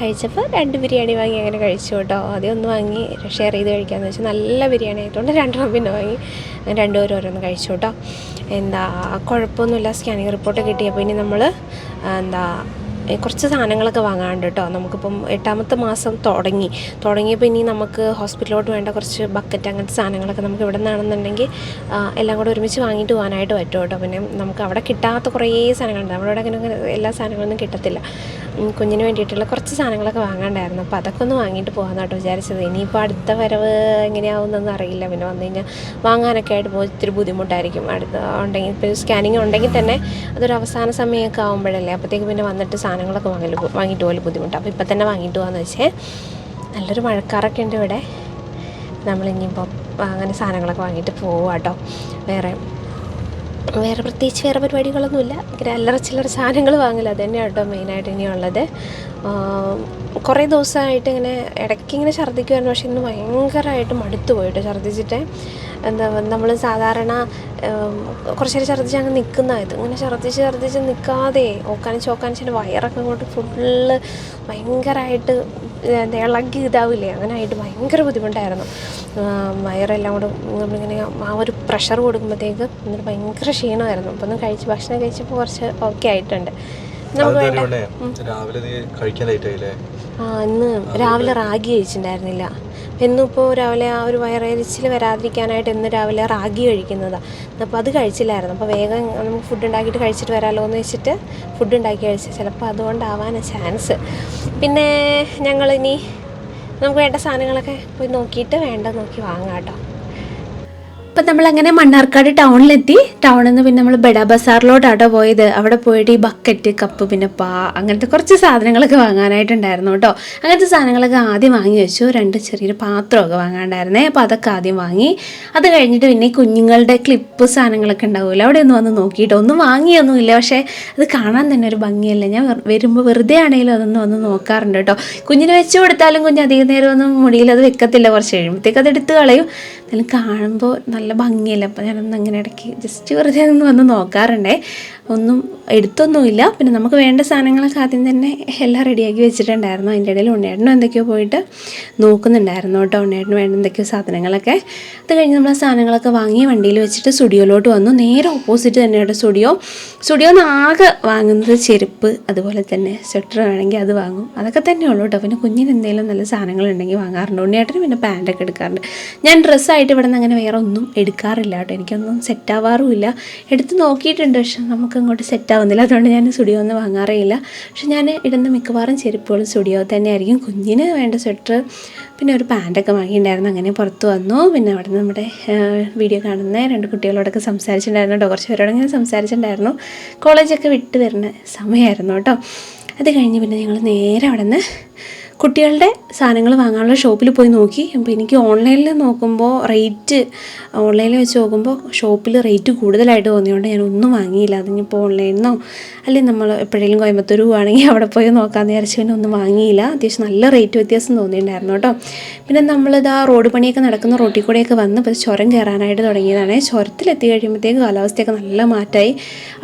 കഴിച്ചപ്പോൾ രണ്ട് ബിരിയാണി വാങ്ങി അങ്ങനെ കഴിച്ചു കേട്ടോ. ആദ്യം ഒന്ന് വാങ്ങി ഷെയർ ചെയ്ത് കഴിക്കാമെന്ന് വെച്ചാൽ നല്ല ബിരിയാണി ആയതുകൊണ്ട് രണ്ടെണ്ണം പിന്നെ വാങ്ങി. അങ്ങനെ രണ്ടുപേരും ഓരോന്ന് കഴിച്ചു കേട്ടോ. എന്താ കുഴപ്പമൊന്നുമില്ല. സ്കാനിങ് റിപ്പോർട്ട് കിട്ടിയപ്പോൾ ഇനി നമ്മൾ എന്താ കുറച്ച് സാധനങ്ങളൊക്കെ വാങ്ങാണ്ട് കേട്ടോ. നമുക്കിപ്പം എട്ടാമത്തെ മാസം തുടങ്ങി. തുടങ്ങിയപ്പോൾ ഇനി നമുക്ക് ഹോസ്പിറ്റലിലോട്ട് വേണ്ട കുറച്ച് ബക്കറ്റ് അങ്ങനത്തെ സാധനങ്ങളൊക്കെ നമുക്ക് ഇവിടെ നിന്നാണെന്നുണ്ടെങ്കിൽ എല്ലാം കൂടെ ഒരുമിച്ച് വാങ്ങിയിട്ട് പോകാനായിട്ട് പറ്റും കേട്ടോ. പിന്നെ നമുക്ക് അവിടെ കിട്ടാത്ത കുറേ സാധനങ്ങളുണ്ട്. നമ്മുടെ ഇവിടെ അങ്ങനെ എല്ലാ സാധനങ്ങളൊന്നും കിട്ടത്തില്ല. കുഞ്ഞിന് വേണ്ടിയിട്ടുള്ള കുറച്ച് സാധനങ്ങളൊക്കെ വാങ്ങാണ്ടായിരുന്നു. അപ്പോൾ അതൊക്കെ ഒന്ന് വാങ്ങിയിട്ട് പോകാമെന്ന് കേട്ടോ വിചാരിച്ചത്. ഇനിയിപ്പോൾ അടുത്ത വരവ് എങ്ങനെയാവുമെന്നൊന്നും അറിയില്ല. പിന്നെ വന്നു കഴിഞ്ഞാൽ വാങ്ങാനൊക്കെ ആയിട്ട് പോയി ഇത്തിരി ബുദ്ധിമുട്ടായിരിക്കും. അടുത്ത ഉണ്ടെങ്കിൽ ഇപ്പോൾ സ്കാനിങ് ഉണ്ടെങ്കിൽ തന്നെ അതൊരു അവസാന സമയമൊക്കെ ആകുമ്പോഴല്ലേ അപ്പോഴത്തേക്ക് പിന്നെ വന്നിട്ട് സാധനങ്ങളൊക്കെ വാങ്ങൽ വാങ്ങിയിട്ട് പോലെ ബുദ്ധിമുട്ടാണ് അപ്പോൾ ഇപ്പം തന്നെ വാങ്ങിയിട്ട് പോകാമെന്ന് വെച്ചേ. നല്ലൊരു മഴക്കാറൊക്കെ ഉണ്ട് ഇവിടെ. നമ്മളിനിയിപ്പോൾ അങ്ങനെ സാധനങ്ങളൊക്കെ വാങ്ങിയിട്ട് പോവാം കേട്ടോ വേറെ വേറെ പ്രത്യേകിച്ച് വേറെ പരിപാടികളൊന്നുമില്ല. ഇങ്ങനെ അല്ലറ ചില്ലറ സാധനങ്ങൾ വാങ്ങില്ല അത് തന്നെയാണ് കേട്ടോ മെയിനായിട്ട് ഇനിയുള്ളത് കുറേ ദിവസമായിട്ട് ഇങ്ങനെ ഇടയ്ക്ക് ഇങ്ങനെ ഛർദ്ദിക്കുമായിരുന്നു പക്ഷേ ഇന്ന് ഭയങ്കരമായിട്ട് മടുത്തു പോയിട്ട് ഛർദ്ദിച്ചിട്ട്. എന്താ നമ്മൾ സാധാരണ കുറച്ചേരം കുറച്ച് നേരം ഛർദ്ദിച്ച് അങ്ങ് നിൽക്കുന്നതായത് ഇങ്ങനെ ഛർദ്ദിച്ച് ഛർദ്ദിച്ച് നിൽക്കാതെ ഓക്കാനിച്ച് ഓക്കാനിച്ച് എന്റെ വയറൊക്കെ കൊണ്ട് ഫുള്ള് ഭയങ്കരമായിട്ട് എന്താ ഇളകി ഇതാവില്ലേ? അങ്ങനെ ആയിട്ട് ഭയങ്കര ബുദ്ധിമുട്ടായിരുന്നു. വയറെല്ലാം കൂടെ നമ്മളിങ്ങനെ ആ ഒരു പ്രഷർ കൊടുക്കുമ്പോഴത്തേക്ക് എന്നിട്ട് ഭയങ്കര ക്ഷീണമായിരുന്നു. അപ്പോൾ ഒന്ന് കഴിച്ച് ഭക്ഷണം കഴിച്ചപ്പോൾ കുറച്ച് ഓക്കെ ആയിട്ടുണ്ട്. രാവിലെ കഴിക്കാൻ ആ ഇന്ന് രാവിലെ റാഗി കഴിച്ചിട്ടുണ്ടായിരുന്നില്ല. എന്നും ഇപ്പോൾ രാവിലെ ആ ഒരു വയറെരിച്ചിൽ വരാതിരിക്കാനായിട്ട് എന്ന് രാവിലെ റാഗി കഴിക്കുന്നതാണ് അപ്പോൾ അത് കഴിച്ചില്ലായിരുന്നു. അപ്പോൾ വേഗം നമുക്ക് ഫുഡ് ഉണ്ടാക്കിയിട്ട് കഴിച്ചിട്ട് വരാമല്ലോ എന്ന് വെച്ചിട്ട് ഫുഡ് ഉണ്ടാക്കി കഴിച്ചു. ചിലപ്പോൾ അതുകൊണ്ടാവാനാണ് ചാൻസ് പിന്നെ ഞങ്ങളിനി നമുക്ക് വേണ്ട സാധനങ്ങളൊക്കെ പോയി നോക്കിയിട്ട് വേണ്ട നോക്കി വാങ്ങാം കേട്ടോ അപ്പം നമ്മളങ്ങനെ മണ്ണാർക്കാട് ടൗണിലെത്തി. ടൗണിൽ നിന്ന് പിന്നെ നമ്മൾ ബെഡ ബസാറിലോട്ടാട്ടോ പോയത്. അവിടെ പോയിട്ട് ഈ ബക്കറ്റ് കപ്പ് പിന്നെ പാ അങ്ങനത്തെ കുറച്ച് സാധനങ്ങളൊക്കെ വാങ്ങാനായിട്ടുണ്ടായിരുന്നു കേട്ടോ. അങ്ങനത്തെ സാധനങ്ങളൊക്കെ ആദ്യം വാങ്ങി വെച്ചു. രണ്ട് ചെറിയൊരു പാത്രമൊക്കെ വാങ്ങാണ്ടായിരുന്നേ. അപ്പോൾ അതൊക്കെ ആദ്യം വാങ്ങി. അത് കഴിഞ്ഞിട്ട് പിന്നെ കുഞ്ഞുങ്ങളുടെ ക്ലിപ്പ് സാധനങ്ങളൊക്കെ ഉണ്ടാവില്ല അവിടെ ഒന്ന് വന്ന് നോക്കിയിട്ട് ഒന്നും വാങ്ങിയൊന്നുമില്ല. പക്ഷേ അത് കാണാൻ തന്നെ ഒരു ഭംഗിയല്ല. ഞാൻ വരുമ്പോൾ വെറുതെ ആണെങ്കിലും അതൊന്ന് വന്ന് നോക്കാറുണ്ട് കേട്ടോ. കുഞ്ഞിന് വെച്ച് കൊടുത്താലും കുഞ്ഞ് അധികം നേരം ഒന്നും മുടിയിൽ അത് വെക്കത്തില്ല. കുറച്ച് കഴിയുമ്പോഴത്തേക്ക് അത് എടുത്ത് കളയും. എന്നാലും കാണുമ്പോൾ നല്ല ഭംഗിയല്ലേ? അപ്പോൾ ഞാനൊന്ന് അങ്ങനെ ഇടയ്ക്ക് ജസ്റ്റ് വെറുതെ ഒന്ന് വന്ന് നോക്കാറുണ്ടേ. ഒന്നും എടുത്തൊന്നുമില്ല. പിന്നെ നമുക്ക് വേണ്ട സാധനങ്ങളൊക്കെ ആദ്യം തന്നെ എല്ലാം റെഡിയാക്കി വെച്ചിട്ടുണ്ടായിരുന്നു. അതിന്റെ ഇടയിൽ ഉണ്ണേട്ടനും എന്തൊക്കെയോ പോയിട്ട് നോക്കുന്നുണ്ടായിരുന്നു കേട്ടോ. ഉണ്ണേട്ടന് വേണ്ട എന്തൊക്കെയോ സാധനങ്ങളൊക്കെ. അത് കഴിഞ്ഞ് നമ്മൾ ആ സാധനങ്ങളൊക്കെ വാങ്ങി വണ്ടിയിൽ വെച്ചിട്ട് സ്റ്റുഡിയോയിലോട്ട് വന്നു. നേരെ ഓപ്പോസിറ്റ് തന്നെയാണ് സ്റ്റുഡിയോ സ്റ്റുഡിയോ. നിന്ന് ആകെ വാങ്ങുന്നത് ചെരുപ്പ് അതുപോലെ തന്നെ സ്വെറ്റർ വേണമെങ്കിൽ അത് വാങ്ങും. അതൊക്കെ തന്നെ ഉള്ളൂ കേട്ടോ. പിന്നെ കുഞ്ഞിന് എന്തെങ്കിലും നല്ല സാധനങ്ങൾ ഉണ്ടെങ്കിൽ വാങ്ങാറുണ്ട്. ഉണ്ണിയേട്ടന് പിന്നെ പാന്റൊക്കെ എടുക്കാറുണ്ട്. ഞാൻ ഡ്രസ്സായിട്ട് ഇവിടെ നിന്ന് അങ്ങനെ വേറെ ഒന്നും എടുക്കാറില്ല കേട്ടോ. എനിക്കൊന്നും സെറ്റ് ആവാറുമില്ല. എടുത്ത് നോക്കിയിട്ടുണ്ട്. പക്ഷെ നമുക്ക് അങ്ങോട്ട് സെറ്റ് ആവുന്നില്ല. അതുകൊണ്ട് ഞാൻ സ്റ്റുഡിയോ ഒന്നും വാങ്ങാറേയില്ല. പക്ഷെ ഞാൻ ഇടുന്ന മിക്കവാറും ചെരുപ്പുകളും സ്റ്റുഡിയോ തന്നെയായിരിക്കും. കുഞ്ഞിന് വേണ്ട സ്വെറ്റർ പിന്നെ ഒരു പാന്റൊക്കെ വാങ്ങിയിട്ടുണ്ടായിരുന്നു. അങ്ങനെ പുറത്ത് വന്നു. പിന്നെ അവിടെ നമ്മുടെ വീഡിയോ കാണുന്ന രണ്ട് കുട്ടികളോടൊക്കെ സംസാരിച്ചിട്ടുണ്ടായിരുന്നു കുറച്ച് പേരോട് ഇങ്ങനെ സംസാരിച്ചിട്ടുണ്ടായിരുന്നു. കോളേജൊക്കെ വിട്ട് വരുന്ന സമയമായിരുന്നു കേട്ടോ. അത് കഴിഞ്ഞ് പിന്നെ ഞങ്ങൾ നേരെ അവിടെ നിന്ന് കുട്ടികളുടെ സാധനങ്ങൾ വാങ്ങാനുള്ള ഷോപ്പിൽ പോയി നോക്കി. അപ്പോൾ എനിക്ക് ഓൺലൈനിൽ നോക്കുമ്പോൾ റേറ്റ് ഓൺലൈനിൽ വെച്ച് നോക്കുമ്പോൾ ഷോപ്പിൽ റേറ്റ് കൂടുതലായിട്ട് തോന്നിയതുകൊണ്ട് ഞാൻ ഒന്നും വാങ്ങിയില്ല. അതിനിപ്പോൾ ഓൺലൈനിൽ നിന്നോ അല്ലെങ്കിൽ നമ്മൾ എപ്പോഴെങ്കിലും കോയമ്പത്തൂർ പോവുകയാണെങ്കിൽ അവിടെ പോയി നോക്കാമെന്ന് വിചാരിച്ചു പിന്നെ ഒന്നും വാങ്ങിയില്ല. അത്യാവശ്യം നല്ല റേറ്റ് വ്യത്യാസം തോന്നിയിട്ടുണ്ടായിരുന്നു കേട്ടോ. പിന്നെ നമ്മളിതാ റോഡ് പണിയൊക്കെ നടക്കുന്ന റോട്ടിൽ കൂടെയൊക്കെ വന്ന് ഇപ്പോൾ ചുരം കയറാനായിട്ട് തുടങ്ങിയതാണ്. ചുരത്തിലെത്തി കഴിയുമ്പോഴത്തേക്ക് കാലാവസ്ഥയൊക്കെ നല്ല മാറ്റമായി.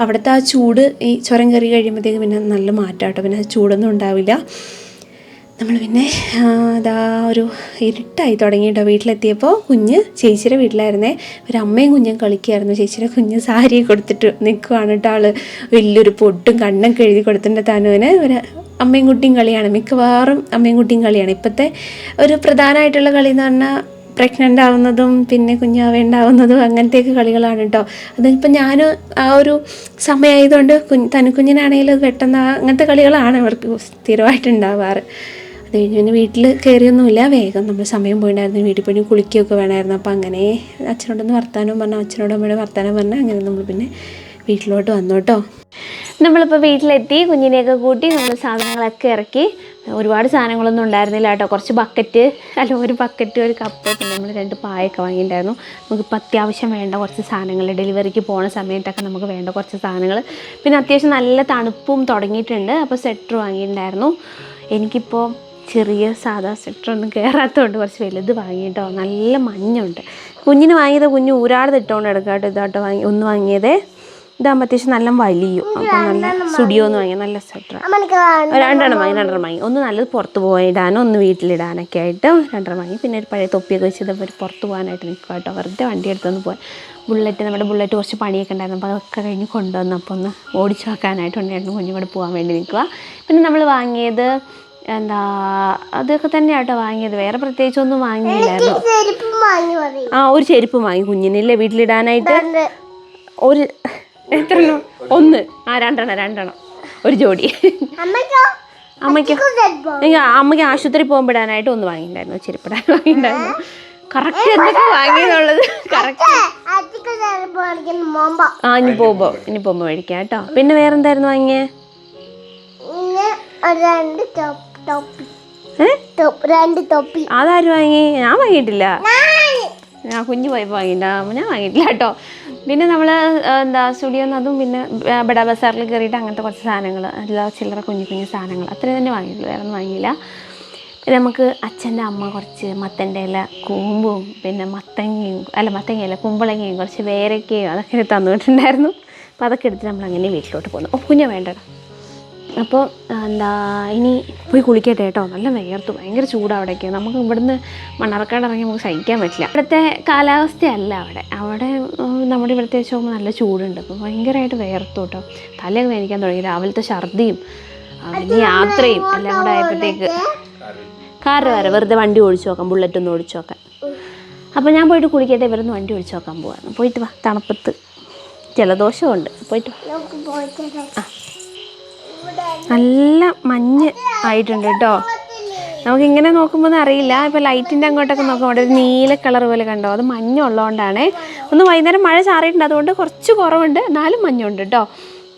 അവിടുത്തെ ആ ചൂട് ഈ ചുരം കയറി കഴിയുമ്പോഴത്തേക്ക് പിന്നെ നല്ല മാറ്റം കേട്ടോ. പിന്നെ ചൂടൊന്നും ഉണ്ടാവില്ല. നമ്മൾ പിന്നെ അതാ ഒരു ഇരുട്ടായി തുടങ്ങിയിട്ടോ വീട്ടിലെത്തിയപ്പോൾ കുഞ്ഞ് ചേച്ചിയുടെ വീട്ടിലായിരുന്നേ. ഒരു അമ്മയും കുഞ്ഞും കളിക്കുകയായിരുന്നു ചേച്ചിയുടെ കുഞ്ഞ് സാരി കൊടുത്തിട്ട് നിൽക്കുവാണ് കേട്ടോ ആൾ വലിയൊരു പൊട്ടും കണ്ണൊക്കെ എഴുതി കൊടുത്തിട്ടുണ്ട് തനുവിന്. ഒരു അമ്മയും കുട്ടിയും കളിയാണ്. മിക്കവാറും അമ്മയും കുട്ടിയും കളിയാണ്. ഇപ്പോഴത്തെ ഒരു പ്രധാനമായിട്ടുള്ള കളി എന്ന് പറഞ്ഞാൽ പ്രഗ്നന്റ് ആവുന്നതും പിന്നെ കുഞ്ഞാവേണ്ടാവുന്നതും അങ്ങനത്തെയൊക്കെ കളികളാണ് കേട്ടോ. അതിപ്പോൾ ഞാൻ ആ ഒരു സമയമായതുകൊണ്ട് കുഞ്ഞ് തനുക്കുഞ്ഞിനാണെങ്കിലും പെട്ടെന്ന് അങ്ങനത്തെ കളികളാണ് അവർക്ക് സ്ഥിരമായിട്ടുണ്ടാവാറ് അത് കഴിഞ്ഞ് പിന്നെ വീട്ടിൽ കയറിയൊന്നുമില്ല വേഗം നമ്മൾ സമയം പോയിട്ടുണ്ടായിരുന്നു വീട്ടിൽ പോയി കുളിക്കുകയൊക്കെ വേണമായിരുന്നു അപ്പോൾ അങ്ങനെ അച്ഛനോടൊന്ന് വർത്താനം പറഞ്ഞു അച്ഛനോടും അമ്മയോട് വർത്താനം പറഞ്ഞു അങ്ങനെ നമ്മൾ പിന്നെ വീട്ടിലോട്ട് വന്നു കേട്ടോ നമ്മളിപ്പോൾ വീട്ടിലെത്തി. കുഞ്ഞിനെയൊക്കെ കൂട്ടി നമ്മൾ സാധനങ്ങളൊക്കെ ഇറക്കി. ഒരുപാട് സാധനങ്ങളൊന്നും ഉണ്ടായിരുന്നില്ല കേട്ടോ. കുറച്ച് ബക്കറ്റ് അല്ല ഒരു ബക്കറ്റ് ഒരു കപ്പ് പിന്നെ നമ്മൾ രണ്ട് പായൊക്കെ വാങ്ങിയിട്ടുണ്ടായിരുന്നു. നമുക്കിപ്പോൾ അത്യാവശ്യം വേണ്ട കുറച്ച് സാധനങ്ങൾ ഡെലിവറിക്ക് പോണ സമയത്തൊക്കെ നമുക്ക് വേണ്ട കുറച്ച് സാധനങ്ങൾ. പിന്നെ അത്യാവശ്യം നല്ല തണുപ്പും തുടങ്ങിയിട്ടുണ്ട്. അപ്പോൾ സ്വെറ്റർ വാങ്ങിയിട്ടുണ്ടായിരുന്നു. എനിക്കിപ്പോൾ ചെറിയ സാധാ സ്വെറ്ററൊന്നും കയറാത്തതുകൊണ്ട് കുറച്ച് വലുത് വാങ്ങിയിട്ടോ. നല്ല മഞ്ഞുണ്ട്. കുഞ്ഞിന് വാങ്ങിയത് കുഞ്ഞ് ഊരാതെ ഇട്ടുകൊണ്ട് എടുക്കാം കേട്ടോ ഇതാട്ടോ വാങ്ങി ഒന്ന് വാങ്ങിയതേ. ഇതാകുമ്പോൾ അത്യാവശ്യം നല്ല വലിയും. അപ്പം നല്ല സ്റ്റുഡിയോ എന്ന് വാങ്ങിയ നല്ല സ്വെറ്റർ രണ്ടെണ്ണം വാങ്ങി രണ്ടെണ്ണം വാങ്ങി. ഒന്ന് നല്ലത് പുറത്ത് പോകാൻ ഇടാനോ ഒന്ന് വീട്ടിലിടാനൊക്കെ ആയിട്ട് രണ്ടെണ്ണം വാങ്ങി. പിന്നെ ഒരു പഴയ തൊപ്പിയൊക്കെ വെച്ച് ഇതപ്പോൾ പുറത്ത് പോകാനായിട്ട് നിൽക്കുക കേട്ടോ. വെറുതെ വണ്ടി എടുത്തൊന്ന് പോകാൻ. ബുള്ളറ്റ് നമ്മുടെ ബുള്ളറ്റ് കുറച്ച് പണിയൊക്കെ ഉണ്ടായിരുന്നു. അപ്പോൾ അതൊക്കെ കഴിഞ്ഞ് കൊണ്ടുവന്നു അപ്പോൾ ഒന്ന് ഓടിച്ചു വെക്കാനായിട്ട് ഉണ്ടായിരുന്നു കുഞ്ഞും കൂടെ പോകാൻ വേണ്ടി നിൽക്കുക. പിന്നെ നമ്മൾ വാങ്ങിയത് എന്താ അതൊക്കെ തന്നെ തന്നെയാട്ടോ വാങ്ങിയത്. വേറെ പ്രത്യേകിച്ചൊന്നും വാങ്ങിയില്ലായിരുന്നു. ആ ഒരു ചെരുപ്പ് വാങ്ങി. കുഞ്ഞിനില്ലേ വീട്ടിലിടാനായിട്ട്? ഒരു എത്ര ഒന്ന്. ആ രണ്ടെണ്ണം രണ്ടെണ്ണം. ഒരു ജോഡി. അമ്മയ്ക്ക്? അമ്മയ്ക്ക്? ആശുപത്രി പോകുമ്പോഴാനായിട്ട് ഒന്ന് വാങ്ങിയിട്ടുണ്ടായിരുന്നു. ചെരുപ്പിടാൻ വാങ്ങിയിട്ടുണ്ടായിരുന്നു. കറക്റ്റ് എന്തൊക്കെ വാങ്ങിയെന്നുള്ളത് കറക്റ്റ് ആ ഇനി പോകുമ്പോ ഇനി പോകുമ്പോ മേടിക്കാം കേട്ടോ. പിന്നെ വേറെന്തായിരുന്നു വാങ്ങിയേ? രണ്ട് അതാരും വാങ്ങി? ഞാൻ വാങ്ങിയിട്ടില്ല. ഞാൻ. കുഞ്ഞു പോയി വാങ്ങിയില്ല ഞാൻ വാങ്ങിയിട്ടില്ല കേട്ടോ. പിന്നെ നമ്മൾ എന്താ സ്റ്റുഡിയോ അതും പിന്നെ ബഡാ ബസാറിൽ കയറിയിട്ട് അങ്ങനത്തെ കുറച്ച് സാധനങ്ങൾ എല്ലാ ചില്ലറ കുഞ്ഞു കുഞ്ഞു സാധനങ്ങൾ അത്രയും തന്നെ വാങ്ങിയിട്ടുള്ളൂ. വേറെ ഒന്നും വാങ്ങിയില്ല. പിന്നെ നമുക്ക് അച്ഛന്റെ അമ്മ കുറച്ച് മത്തന്റെ ഇല കൂമ്പും പിന്നെ മത്തങ്ങയും അല്ല മത്തങ്ങയല്ല കുമ്പളങ്ങയും കുറച്ച് വേരക്കയും അതൊക്കെ തന്നിട്ടുണ്ടായിരുന്നു അപ്പോൾ അതൊക്കെ എടുത്ത് നമ്മൾ അങ്ങനെ വീട്ടിലോട്ട് പോകുന്നു ഓ കുഞ്ഞ വേണ്ടടാ. അപ്പോൾ എന്താ ഇനി പോയി കുളിക്കട്ടെ കേട്ടോ. നല്ല വിയർത്തു ഭയങ്കര ചൂടാണ് അവിടേക്ക് നമുക്ക് ഇവിടുന്ന് മണ്ണാർക്കാട് ഇറങ്ങി നമുക്ക് സഹിക്കാൻ പറ്റില്ല. ഇവിടുത്തെ കാലാവസ്ഥയല്ല അവിടെ. അവിടെ നമ്മുടെ ഇവിടുത്തെ വെച്ച് നോക്കുമ്പോൾ നല്ല ചൂടുണ്ട്. അപ്പോൾ ഭയങ്കരമായിട്ട് വിയർത്തു കേട്ടോ. തലയൊക്കെ വേനിക്കാൻ തുടങ്ങി. രാവിലത്തെ ഛർദിയും ഇനി പിന്നെ യാത്രയും എല്ലാം കൂടെ ആയപ്പോഴത്തേക്ക് കാറ് വരെ വെറുതെ വണ്ടി ഓടിച്ചു നോക്കാം. ബുള്ളറ്റ് ഒന്ന് ഓടിച്ചു നോക്കാൻ അപ്പോൾ ഞാൻ പോയിട്ട് കുളിക്കട്ടെ. ഇവരൊന്ന് വണ്ടി ഓടിച്ചു നോക്കാൻ പോവാണ്. പോയിട്ട് വാ. തണുപ്പത്ത്. ജലദോഷമുണ്ട് പോയിട്ട് വാ. നല്ല മഞ്ഞ് ആയിട്ടുണ്ട് കേട്ടോ. നമുക്ക് ഇങ്ങനെ നോക്കുമ്പോൾ അറിയില്ല. ഇപ്പോൾ ലൈറ്റിന്റെ അങ്ങോട്ടൊക്കെ നോക്കുമ്പോൾ അവിടെ ഒരു നീല കളർ പോലെ കണ്ടോ? അത് മഞ്ഞുള്ളതുകൊണ്ടാണ്. ഒന്ന് വൈകുന്നേരം മഴ ചാറിയിട്ടുണ്ട്. അതുകൊണ്ട് കുറച്ച് കുറവുണ്ട്. എന്നാലും മഞ്ഞുണ്ട് കേട്ടോ.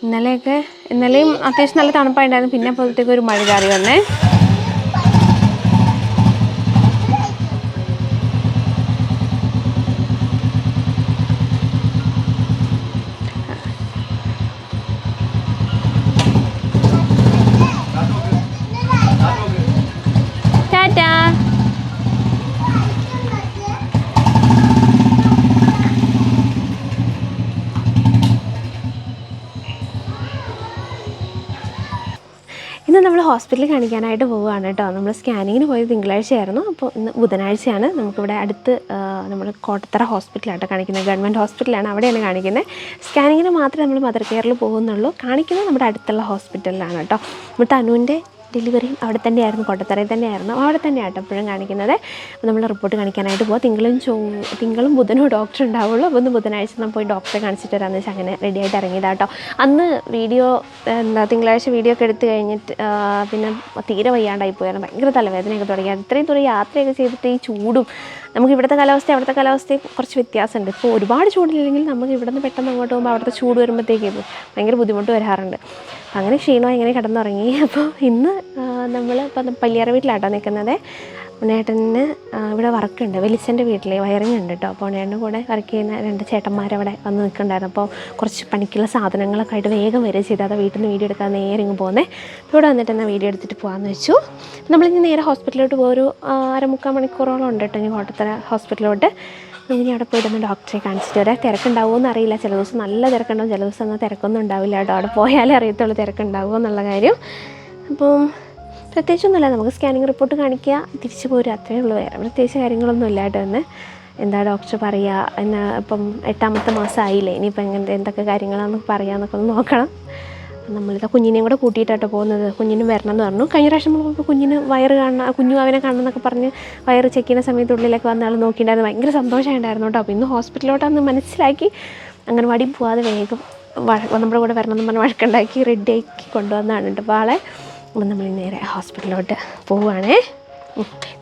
ഇന്നലെയൊക്കെ ഇന്നലെയും അത്യാവശ്യം നല്ല തണുപ്പായിട്ടുണ്ടായിരുന്നു പിന്നെ അപ്പോഴത്തേക്ക് ഒരു മഴ ചാറി വന്നേ. ഇന്ന് നമ്മൾ ഹോസ്പിറ്റലിൽ കാണിക്കാനായിട്ട് പോവുകയാണ് കേട്ടോ. നമ്മൾ സ്കാനിങ്ങിന് പോയത് തിങ്കളാഴ്ചയായിരുന്നു. അപ്പോൾ ഇന്ന് ബുധനാഴ്ചയാണ്. നമുക്കിവിടെ അടുത്ത് നമ്മൾ കോട്ടത്തറ ഹോസ്പിറ്റലായിട്ട് കാണിക്കുന്നത്. ഗവൺമെന്റ് ഹോസ്പിറ്റലാണ് അവിടെയാണ് കാണിക്കുന്നത്. സ്കാനിങ്ങിന് മാത്രമേ നമ്മൾ മദർ കെയറിൽ പോകുന്നുള്ളൂ. കാണിക്കുന്നത് നമ്മുടെ അടുത്തുള്ള ഹോസ്പിറ്റലിലാണ് കേട്ടോ. നമ്മൾ തനുവിന്റെ ഡെലിവറിയും അവിടെ തന്നെയായിരുന്നു കൊട്ടത്തറയിൽ തന്നെയായിരുന്നു. അവിടെ തന്നെയാട്ടോ എപ്പോഴും കാണിക്കുന്നത്. അപ്പോൾ നമ്മൾ റിപ്പോർട്ട് കാണിക്കാനായിട്ട് പോകാം തിങ്കളും ചോ തിങ്കളും ബുധനും ഡോക്ടർ ഉണ്ടാവുള്ളൂ. അപ്പോൾ ഒന്ന് ബുധനാഴ്ച നമ്മൾ പോയി ഡോക്ടറെ കാണിച്ചിട്ട് വരാമെന്ന് വെച്ചാൽ അങ്ങനെ റെഡിയായിട്ട് ഇറങ്ങിയതാട്ടോ. അന്ന് വീഡിയോ എന്താ തിങ്കളാഴ്ച വീഡിയോ ഒക്കെ എടുത്ത് കഴിഞ്ഞിട്ട് പിന്നെ തീരെ വയ്യാണ്ടായി പോയായിരുന്നു. ഭയങ്കര തലവേദനയൊക്കെ തുടങ്ങി. ഇത്രയും ദൂരം യാത്രയൊക്കെ ചെയ്തിട്ട് ഈ ചൂടും നമുക്ക് ഇവിടുത്തെ കാലാവസ്ഥ അവിടുത്തെ കാലാവസ്ഥയും കുറച്ച് വ്യത്യാസമുണ്ട്. ഇപ്പോൾ ഒരുപാട് ചൂടില്ലെങ്കിൽ നമുക്ക് ഇവിടെ നിന്ന് പെട്ടെന്ന് അങ്ങോട്ട് പോകുമ്പോൾ അവിടുത്തെ ചൂട് വരുമ്പോഴത്തേക്ക് ഭയങ്കര ബുദ്ധിമുട്ട് വരാറുണ്ട്. അങ്ങനെ ക്ഷീണമായി ഇങ്ങനെ കിടന്നുറങ്ങി. അപ്പോൾ ഇന്ന് നമ്മൾ ഇപ്പം പല്ലിയറ വീട്ടിലാട്ടോ നിൽക്കുന്നത്. ഉണ്ണേട്ടന് ഇവിടെ വർക്കുണ്ട്. വെലിച്ചന്റെ വീട്ടിൽ വയറിങ് ഉണ്ട് കേട്ടോ അപ്പോൾ ഉണ്ണേട്ടന്റെ കൂടെ വർക്ക് ചെയ്യുന്ന രണ്ട് ചേട്ടന്മാരവിടെ വന്ന് നിൽക്കുന്നുണ്ടായിരുന്നു. അപ്പോൾ കുറച്ച് പണിക്കുള്ള സാധനങ്ങളൊക്കെ ആയിട്ട് വേഗം വരെ ചെയ്ത്. അത് വീട്ടിൽ നിന്ന് വീഡിയോ എടുക്കാൻ നേരെ ഇങ്ങ് പോകുന്നേ. ഇവിടെ വന്നിട്ട് എന്നാൽ വീഡിയോ എടുത്തിട്ട് പോകാമെന്ന് വെച്ചു. നമ്മളിനി നേരെ ഹോസ്പിറ്റലിലോട്ട് പോകും ഒരു അരമുക്കാൽ മണിക്കൂറോളം ഉണ്ട് കേട്ടോ ഇനി കോട്ടത്തറ ഹോസ്പിറ്റലിലോട്ട് ഇനി അവിടെ പോയിട്ട് ഒന്ന് ഡോക്ടറെ കാണിച്ചിട്ട് വരാം തിരക്കുണ്ടാവുമോ അറിയില്ല ചില ദിവസം നല്ല തിരക്കുണ്ടാവും ചില ദിവസം എന്നാൽ തിരക്കൊന്നും ഉണ്ടാവില്ല കേട്ടോ. അവിടെ പോയാലേ അറിയത്തുള്ളൂ തിരക്കുണ്ടാവുമോ എന്നുള്ള കാര്യം. അപ്പം പ്രത്യേകിച്ചൊന്നുമില്ല. നമുക്ക് സ്കാനിങ് റിപ്പോർട്ട് കാണിക്കുക. തിരിച്ചു പോരുക അത്രയേ ഉള്ളൂ. വേറെ പ്രത്യേകിച്ച് കാര്യങ്ങളൊന്നും ഇല്ലായിട്ട് തന്നെ എന്താ ഡോക്ടർ പറയുക? എന്നാ ഇപ്പം എട്ടാമത്തെ മാസം ആയില്ലേ ഇനിയിപ്പോൾ എങ്ങനെ എന്തൊക്കെ കാര്യങ്ങളാണെന്ന് പറയാമെന്നൊക്കെ ഒന്ന് നോക്കണം. നമ്മളിതാ കുഞ്ഞിനെയും കൂടെ കൂട്ടിയിട്ടാട്ടോ പോകുന്നത്. കുഞ്ഞിന് വരണം എന്ന് പറഞ്ഞു. കഴിഞ്ഞ പ്രാവശ്യം പോയപ്പോൾ കുഞ്ഞിന് വയറ് കാണണം കുഞ്ഞു അവനെ കാണണം എന്നൊക്കെ പറഞ്ഞ് വയറ് ചെക്ക് ചെയ്യുന്ന സമയത്ത് ഉള്ളിലൊക്കെ വന്ന ആൾ നോക്കിയിട്ടുണ്ടായിരുന്നു ഭയങ്കര സന്തോഷമായിട്ടുണ്ടായിരുന്നു കേട്ടോ. അപ്പോൾ ഇന്ന് ഹോസ്പിറ്റലിലോട്ടൊന്ന് മനസ്സിലാക്കി അംഗൻവാടിയും പോവാതെ വേഗം നമ്മുടെ കൂടെ വരണം എന്ന് പറഞ്ഞ് വഴക്കുണ്ടാക്കി ആക്കി കൊണ്ടുവന്നതാണ് കേട്ടോ അപ്പോൾ ആളെ. അപ്പം നമ്മൾ നേരെ ഹോസ്പിറ്റലിലോട്ട് പോവുകയാണേ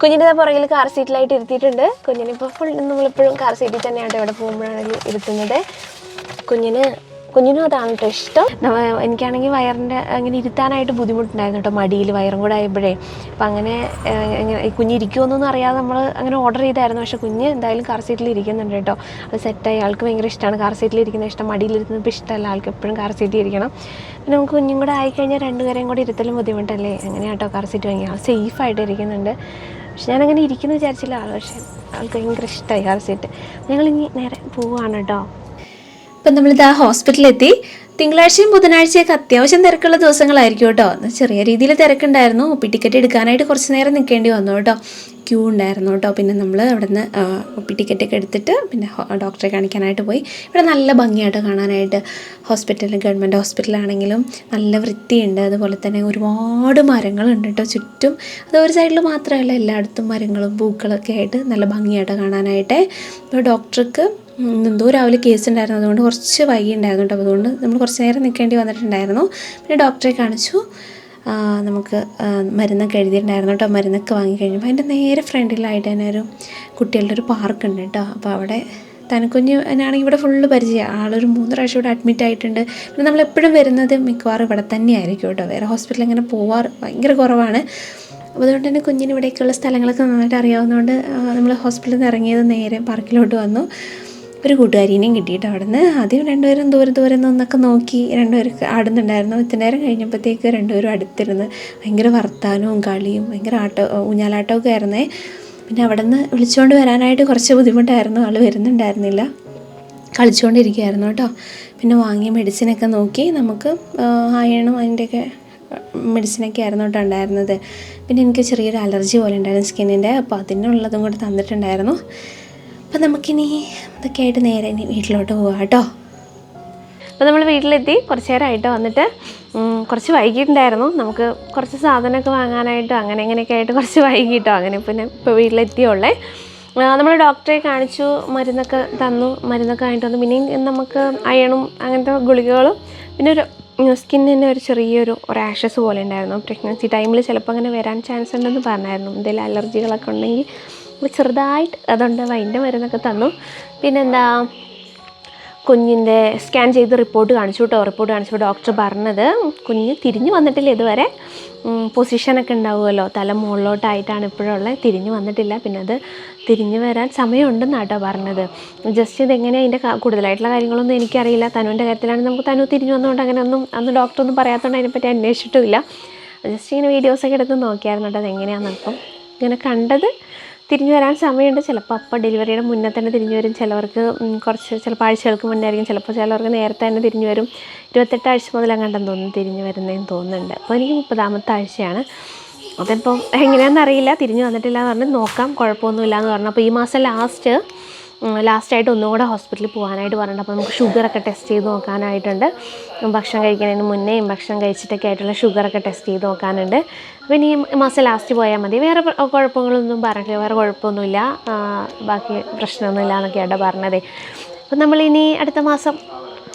കുഞ്ഞിന്റെ പുറകിൽ കാർ സീറ്റിലായിട്ട് ഇരുത്തിയിട്ടുണ്ട്. കുഞ്ഞിനിപ്പോൾ ഫുൾ നമ്മളിപ്പോഴും കാർ സീറ്റിൽ തന്നെയാണ് ഇവിടെ പോകുമ്പോഴാണ് ഇരുത്തുന്നത്. കുഞ്ഞിന് കുഞ്ഞിനും അതാണ് കേട്ടോ ഇഷ്ടം. എനിക്കാണെങ്കിൽ വയറിന്റെ അങ്ങനെ ഇരുത്താനായിട്ട് ബുദ്ധിമുട്ടുണ്ടായിരുന്നു കേട്ടോ മടിയിൽ വയറും കൂടെ ആയപ്പോഴേ. അപ്പം അങ്ങനെ കുഞ്ഞിരിക്കുമെന്നൊന്നും അറിയാതെ നമ്മൾ അങ്ങനെ ഓർഡർ ചെയ്തായിരുന്നു. പക്ഷേ കുഞ്ഞ് എന്തായാലും കാർ സീറ്റിൽ ഇരിക്കുന്നുണ്ട് കേട്ടോ അത് സെറ്റായി ആൾക്ക് ഭയങ്കര ഇഷ്ടമാണ് കാർ സീറ്റിൽ ഇരിക്കുന്ന ഇഷ്ടം. മടിയിലിരുന്നത് ഇപ്പോൾ ഇഷ്ടമല്ല. ആൾക്ക് എപ്പോഴും കാർ സീറ്റിൽ ഇരിക്കണം. പിന്നെ നമുക്ക് കുഞ്ഞും കൂടെ ആയിക്കഴിഞ്ഞാൽ രണ്ടുപേരെയും കൂടെ ഇരുത്തലും ബുദ്ധിമുട്ടല്ലേ? അങ്ങനെയാട്ടോ കാർ സീറ്റ് വാങ്ങി ആൾ സേഫായിട്ട് ഇരിക്കുന്നുണ്ട്. പക്ഷെ ഞാനങ്ങനെ ഇരിക്കുന്നു വിചാരിച്ചില്ല. ആൾ പക്ഷേ ആൾക്ക് ഭയങ്കര ഇഷ്ടമായി കാർ സീറ്റ് ഞങ്ങളിനി നേരെ പോവുകയാണ് കേട്ടോ ഇപ്പം നമ്മളിതാ ഹോസ്പിറ്റലിലെത്തി. തിങ്കളാഴ്ചയും ബുധനാഴ്ചയൊക്കെ അത്യാവശ്യം തിരക്കുള്ള ദിവസങ്ങളായിരിക്കും കേട്ടോ. ചെറിയ രീതിയിൽ തിരക്കുണ്ടായിരുന്നു. ഒപ്പി ടിക്കറ്റ് എടുക്കാനായിട്ട് കുറച്ച് നേരം നിൽക്കേണ്ടി വന്നു കേട്ടോ. ക്യൂ ഉണ്ടായിരുന്നു കേട്ടോ. പിന്നെ നമ്മൾ അവിടെ നിന്ന് ഒപ്പി ടിക്കറ്റൊക്കെ എടുത്തിട്ട് പിന്നെ ഡോക്ടറെ കാണിക്കാനായിട്ട് പോയി. ഇവിടെ നല്ല ഭംഗിയായിട്ട് കാണാനായിട്ട്. ഹോസ്പിറ്റലിൽ ഗവൺമെന്റ് ഹോസ്പിറ്റലാണെങ്കിലും നല്ല വൃത്തിയുണ്ട്. അതുപോലെ തന്നെ ഒരുപാട് മരങ്ങളുണ്ട് കേട്ടോ ചുറ്റും. അത് ഒരു സൈഡിൽ മാത്രമല്ല എല്ലായിടത്തും മരങ്ങളും പൂക്കളൊക്കെ ആയിട്ട് നല്ല ഭംഗിയായിട്ട് കാണാനായിട്ട്. ഇപ്പോൾ ഡോക്ടർക്ക് എന്തോ രാവിലെ കേസ് ഉണ്ടായിരുന്നു. അതുകൊണ്ട് കുറച്ച് വൈകി ഉണ്ടായിരുന്നു കേട്ടോ. അതുകൊണ്ട് നമ്മൾ കുറച്ച് നേരം നിൽക്കേണ്ടി വന്നിട്ടുണ്ടായിരുന്നു. പിന്നെ ഡോക്ടറെ കാണിച്ചു. നമുക്ക് മരുന്നൊക്കെ എഴുതിയിട്ടുണ്ടായിരുന്നു കേട്ടോ. മരുന്നൊക്കെ വാങ്ങി വാങ്ങിക്കഴിഞ്ഞപ്പോൾ അതിന്റെ നേരെ ഫ്രണ്ടിലായിട്ട് തന്നെ ഒരു കുട്ടികളുടെ ഒരു പാർക്ക് ഉണ്ട് കേട്ടോ. അപ്പോൾ അവിടെ തനക്കുഞ്ഞ് എന്നാണെങ്കിൽ ഇവിടെ ഫുള്ള് പരിചയം. ആളൊരു മൂന്ന് പ്രാവശ്യം ഇവിടെ അഡ്മിറ്റ് ആയിട്ടുണ്ട്. പിന്നെ നമ്മളെപ്പോഴും വരുന്നത് മിക്കവാറും ഇവിടെ തന്നെയായിരിക്കും കേട്ടോ. വേറെ ഹോസ്പിറ്റലിൽ അങ്ങനെ പോവാറ് ഭയങ്കര കുറവാണ്. അപ്പോൾ അതുകൊണ്ട് തന്നെ കുഞ്ഞിന് ഇവിടേക്കുള്ള സ്ഥലങ്ങളൊക്കെ നന്നായിട്ട് അറിയാവുന്നതുകൊണ്ട് നമ്മൾ ഹോസ്പിറ്റലിൽ നിന്ന് ഇറങ്ങിയത് നേരെ പാർക്കിലോട്ട് വന്നു. ഒരു കൂട്ടുകാരിനെയും കിട്ടിയിട്ട് അവിടെ നിന്ന് ആദ്യം രണ്ടുപേരും ദൂരെ ദൂരെ നിന്നൊക്കെ നോക്കി രണ്ടുപേർക്ക് ആടുന്നുണ്ടായിരുന്നു. നേരം കഴിഞ്ഞപ്പോഴത്തേക്ക് രണ്ടുപേരും അടുത്തിരുന്ന് ഭയങ്കര വർത്താനവും കളിയും ഭയങ്കര ആട്ടോ ഊഞ്ഞാലാട്ടമൊക്കെ ആയിരുന്നേ. പിന്നെ അവിടെ നിന്ന് വിളിച്ചുകൊണ്ട് വരാനായിട്ട് കുറച്ച് ബുദ്ധിമുട്ടായിരുന്നു. ആൾ വരുന്നുണ്ടായിരുന്നില്ല. കളിച്ചുകൊണ്ടിരിക്കുകയായിരുന്നു കേട്ടോ. പിന്നെ വാങ്ങിയ മെഡിസിനൊക്കെ നോക്കി നമുക്ക് അയണും അതിന്റെയൊക്കെ മെഡിസിനൊക്കെ ആയിരുന്നു കേട്ടോ ഉണ്ടായിരുന്നത്. പിന്നെ എനിക്ക് ചെറിയൊരു അലർജി പോലെ ഉണ്ടായിരുന്നു സ്കിന്നിന്റെ അപ്പോൾ അതിനുള്ളതും കൂടെ തന്നിട്ടുണ്ടായിരുന്നു. അപ്പോൾ നമുക്കിനി ഇതൊക്കെ ആയിട്ട് നേരെ ഇനി വീട്ടിലോട്ട് പോവാം കേട്ടോ. അപ്പോൾ നമ്മൾ വീട്ടിലെത്തി. കുറച്ച് നേരമായിട്ട് വന്നിട്ട് കുറച്ച് വൈകിട്ടുണ്ടായിരുന്നു. നമുക്ക് കുറച്ച് സാധനമൊക്കെ വാങ്ങാനായിട്ടോ അങ്ങനെ ഇങ്ങനെയൊക്കെ ആയിട്ട് കുറച്ച് വൈകിട്ടോ അങ്ങനെ പിന്നെ ഇപ്പോൾ വീട്ടിലെത്തിയുള്ളേ. നമ്മൾ ഡോക്ടറെ കാണിച്ചു മരുന്നൊക്കെ തന്നു മരുന്നൊക്കെ ആയിട്ട് വന്നു. പിന്നെയും നമുക്ക് അയണും അങ്ങനത്തെ ഗുളികകളും. പിന്നെ ഒരു സ്കിന്നിന് ഒരു ചെറിയൊരു റാഷസ് പോലെ ഉണ്ടായിരുന്നു. പ്രഗ്നൻസി ടൈമിൽ ചിലപ്പോൾ അങ്ങനെ വരാൻ ചാൻസ് ഉണ്ടെന്ന് പറഞ്ഞായിരുന്നു. എന്തെങ്കിലും അലർജികളൊക്കെ ഉണ്ടെങ്കിൽ ചെറുതായിട്ട് അതുണ്ട് വൈന്റെ മരുന്നൊക്കെ തന്നു. പിന്നെന്താ കുഞ്ഞിന്റെ സ്കാൻ ചെയ്ത് റിപ്പോർട്ട് കാണിച്ചു കേട്ടോ റിപ്പോർട്ട് കാണിച്ചപ്പോൾ ഡോക്ടർ പറഞ്ഞത്. കുഞ്ഞ് തിരിഞ്ഞു വന്നിട്ടില്ല ഇതുവരെ. പൊസിഷനൊക്കെ ഉണ്ടാവുമല്ലോ തല മുകളിലോട്ടായിട്ടാണ് ഇപ്പോഴുള്ളത്. തിരിഞ്ഞു വന്നിട്ടില്ല പിന്നെ അത് തിരിഞ്ഞു വരാൻ സമയമുണ്ടെന്നാണ് കേട്ടോ പറഞ്ഞത്. ജസ്റ്റ് ഇതെങ്ങനെ അതിന്റെ കൂടുതലായിട്ടുള്ള കാര്യങ്ങളൊന്നും എനിക്കറിയില്ല. തനുവിന്റെ കാര്യത്തിലാണെങ്കിൽ നമുക്ക് തനു തിരിഞ്ഞു വന്നുകൊണ്ട് അങ്ങനെ ഒന്നും അന്ന് ഡോക്ടറൊന്നും പറയാത്തതുകൊണ്ട് അതിനെപ്പറ്റി അന്വേഷിച്ചിട്ടുമില്ല. ജസ്റ്റ് ഇങ്ങനെ വീഡിയോസൊക്കെ എടുത്ത് നോക്കിയായിരുന്നു കേട്ടോ അതെങ്ങനെയാണെന്നപ്പം. ഇങ്ങനെ കണ്ടത് തിരിഞ്ഞു വരാൻ സമയമുണ്ട്. ചിലപ്പോൾ അപ്പോൾ ഡെലിവറിയുടെ മുന്നേ തന്നെ തിരിഞ്ഞു വരും. ചിലവർക്ക് കുറച്ച് ചിലപ്പോൾ ആഴ്ചകൾക്ക് മുന്നേ ആയിരിക്കും ചിലപ്പോൾ ചിലവർക്ക് നേരത്തെ തന്നെ തിരിഞ്ഞു വരും. ഇരുപത്തെട്ട് ആഴ്ച മുതൽ അങ്ങോട്ടെന്ന് തോന്നുന്നു തിരിഞ്ഞു വരുന്നതെന്ന് തോന്നുന്നുണ്ട്. അപ്പോൾ എനിക്ക് മുപ്പതാമത്തെ ആഴ്ചയാണ്. അതിപ്പം എങ്ങനെയാണെന്ന് അറിയില്ല. തിരിഞ്ഞു വന്നിട്ടില്ല എന്ന് പറഞ്ഞ് നോക്കാം. കുഴപ്പമൊന്നുമില്ല എന്ന് പറഞ്ഞു. അപ്പോൾ ഈ മാസം ലാസ്റ്റ് ലാസ്റ്റായിട്ട് ഒന്നുകൂടെ ഹോസ്പിറ്റലിൽ പോകാനായിട്ട് പറഞ്ഞിട്ട് അപ്പോൾ നമുക്ക് ഷുഗറൊക്കെ ടെസ്റ്റ് ചെയ്ത് നോക്കാനായിട്ടുണ്ട്. ഭക്ഷണം കഴിക്കുന്നതിന് മുന്നേയും ഭക്ഷണം കഴിച്ചിട്ടൊക്കെ ആയിട്ടുള്ള ഷുഗറൊക്കെ ടെസ്റ്റ് ചെയ്ത് നോക്കാനുണ്ട്. അപ്പോൾ ഇനി മാസം ലാസ്റ്റ് പോയാൽ മതി. വേറെ കുഴപ്പങ്ങളൊന്നും പറഞ്ഞില്ല വേറെ കുഴപ്പമൊന്നുമില്ല. ബാക്കി പ്രശ്നമൊന്നുമില്ല എന്നൊക്കെയാണ് പറഞ്ഞത്. അപ്പം നമ്മളിനി അടുത്ത മാസം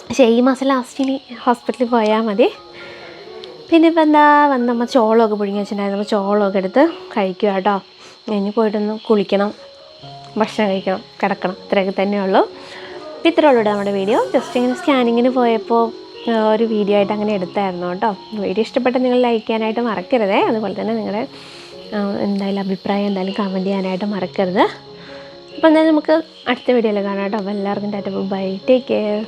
പക്ഷേ ഈ മാസം ലാസ്റ്റ് ഇനി ഹോസ്പിറ്റലിൽ പോയാൽ മതി. പിന്നെ ഇപ്പം എന്താ വന്ന് നമ്മൾ ചോളമൊക്കെ പുഴുങ്ങി വെച്ചിട്ടുണ്ടായിരുന്നു. നമ്മൾ ചോളമൊക്കെ എടുത്ത് കഴിക്കുക കേട്ടോ ഇനി പോയിട്ടൊന്ന് കുളിക്കണം. ഭക്ഷണം കഴിക്കണം കിടക്കണം. ഇത്രയൊക്കെ തന്നെയുള്ളൂ. അപ്പം ഇത്രേ ഉള്ളൂ കേട്ടോ നമ്മുടെ വീഡിയോ. ജസ്റ്റ് ഇങ്ങനെ സ്കാനിങ്ങിന് പോയപ്പോൾ ഒരു വീഡിയോ ആയിട്ട് അങ്ങനെ എടുത്തായിരുന്നു കേട്ടോ വീഡിയോ ഇഷ്ടപ്പെട്ട നിങ്ങൾ ലൈക്ക് ചെയ്യാനായിട്ട് മറക്കരുതേ. അതുപോലെ തന്നെ നിങ്ങളുടെ എന്തായാലും അഭിപ്രായം എന്തായാലും കമന്റ് ചെയ്യാനായിട്ട് മറക്കരുത്. അപ്പോൾ എന്തായാലും നമുക്ക് അടുത്ത വീഡിയോയിൽ കാണാം കേട്ടോ അപ്പോൾ എല്ലാവർക്കും ടാറ്റ ബൈ. Take care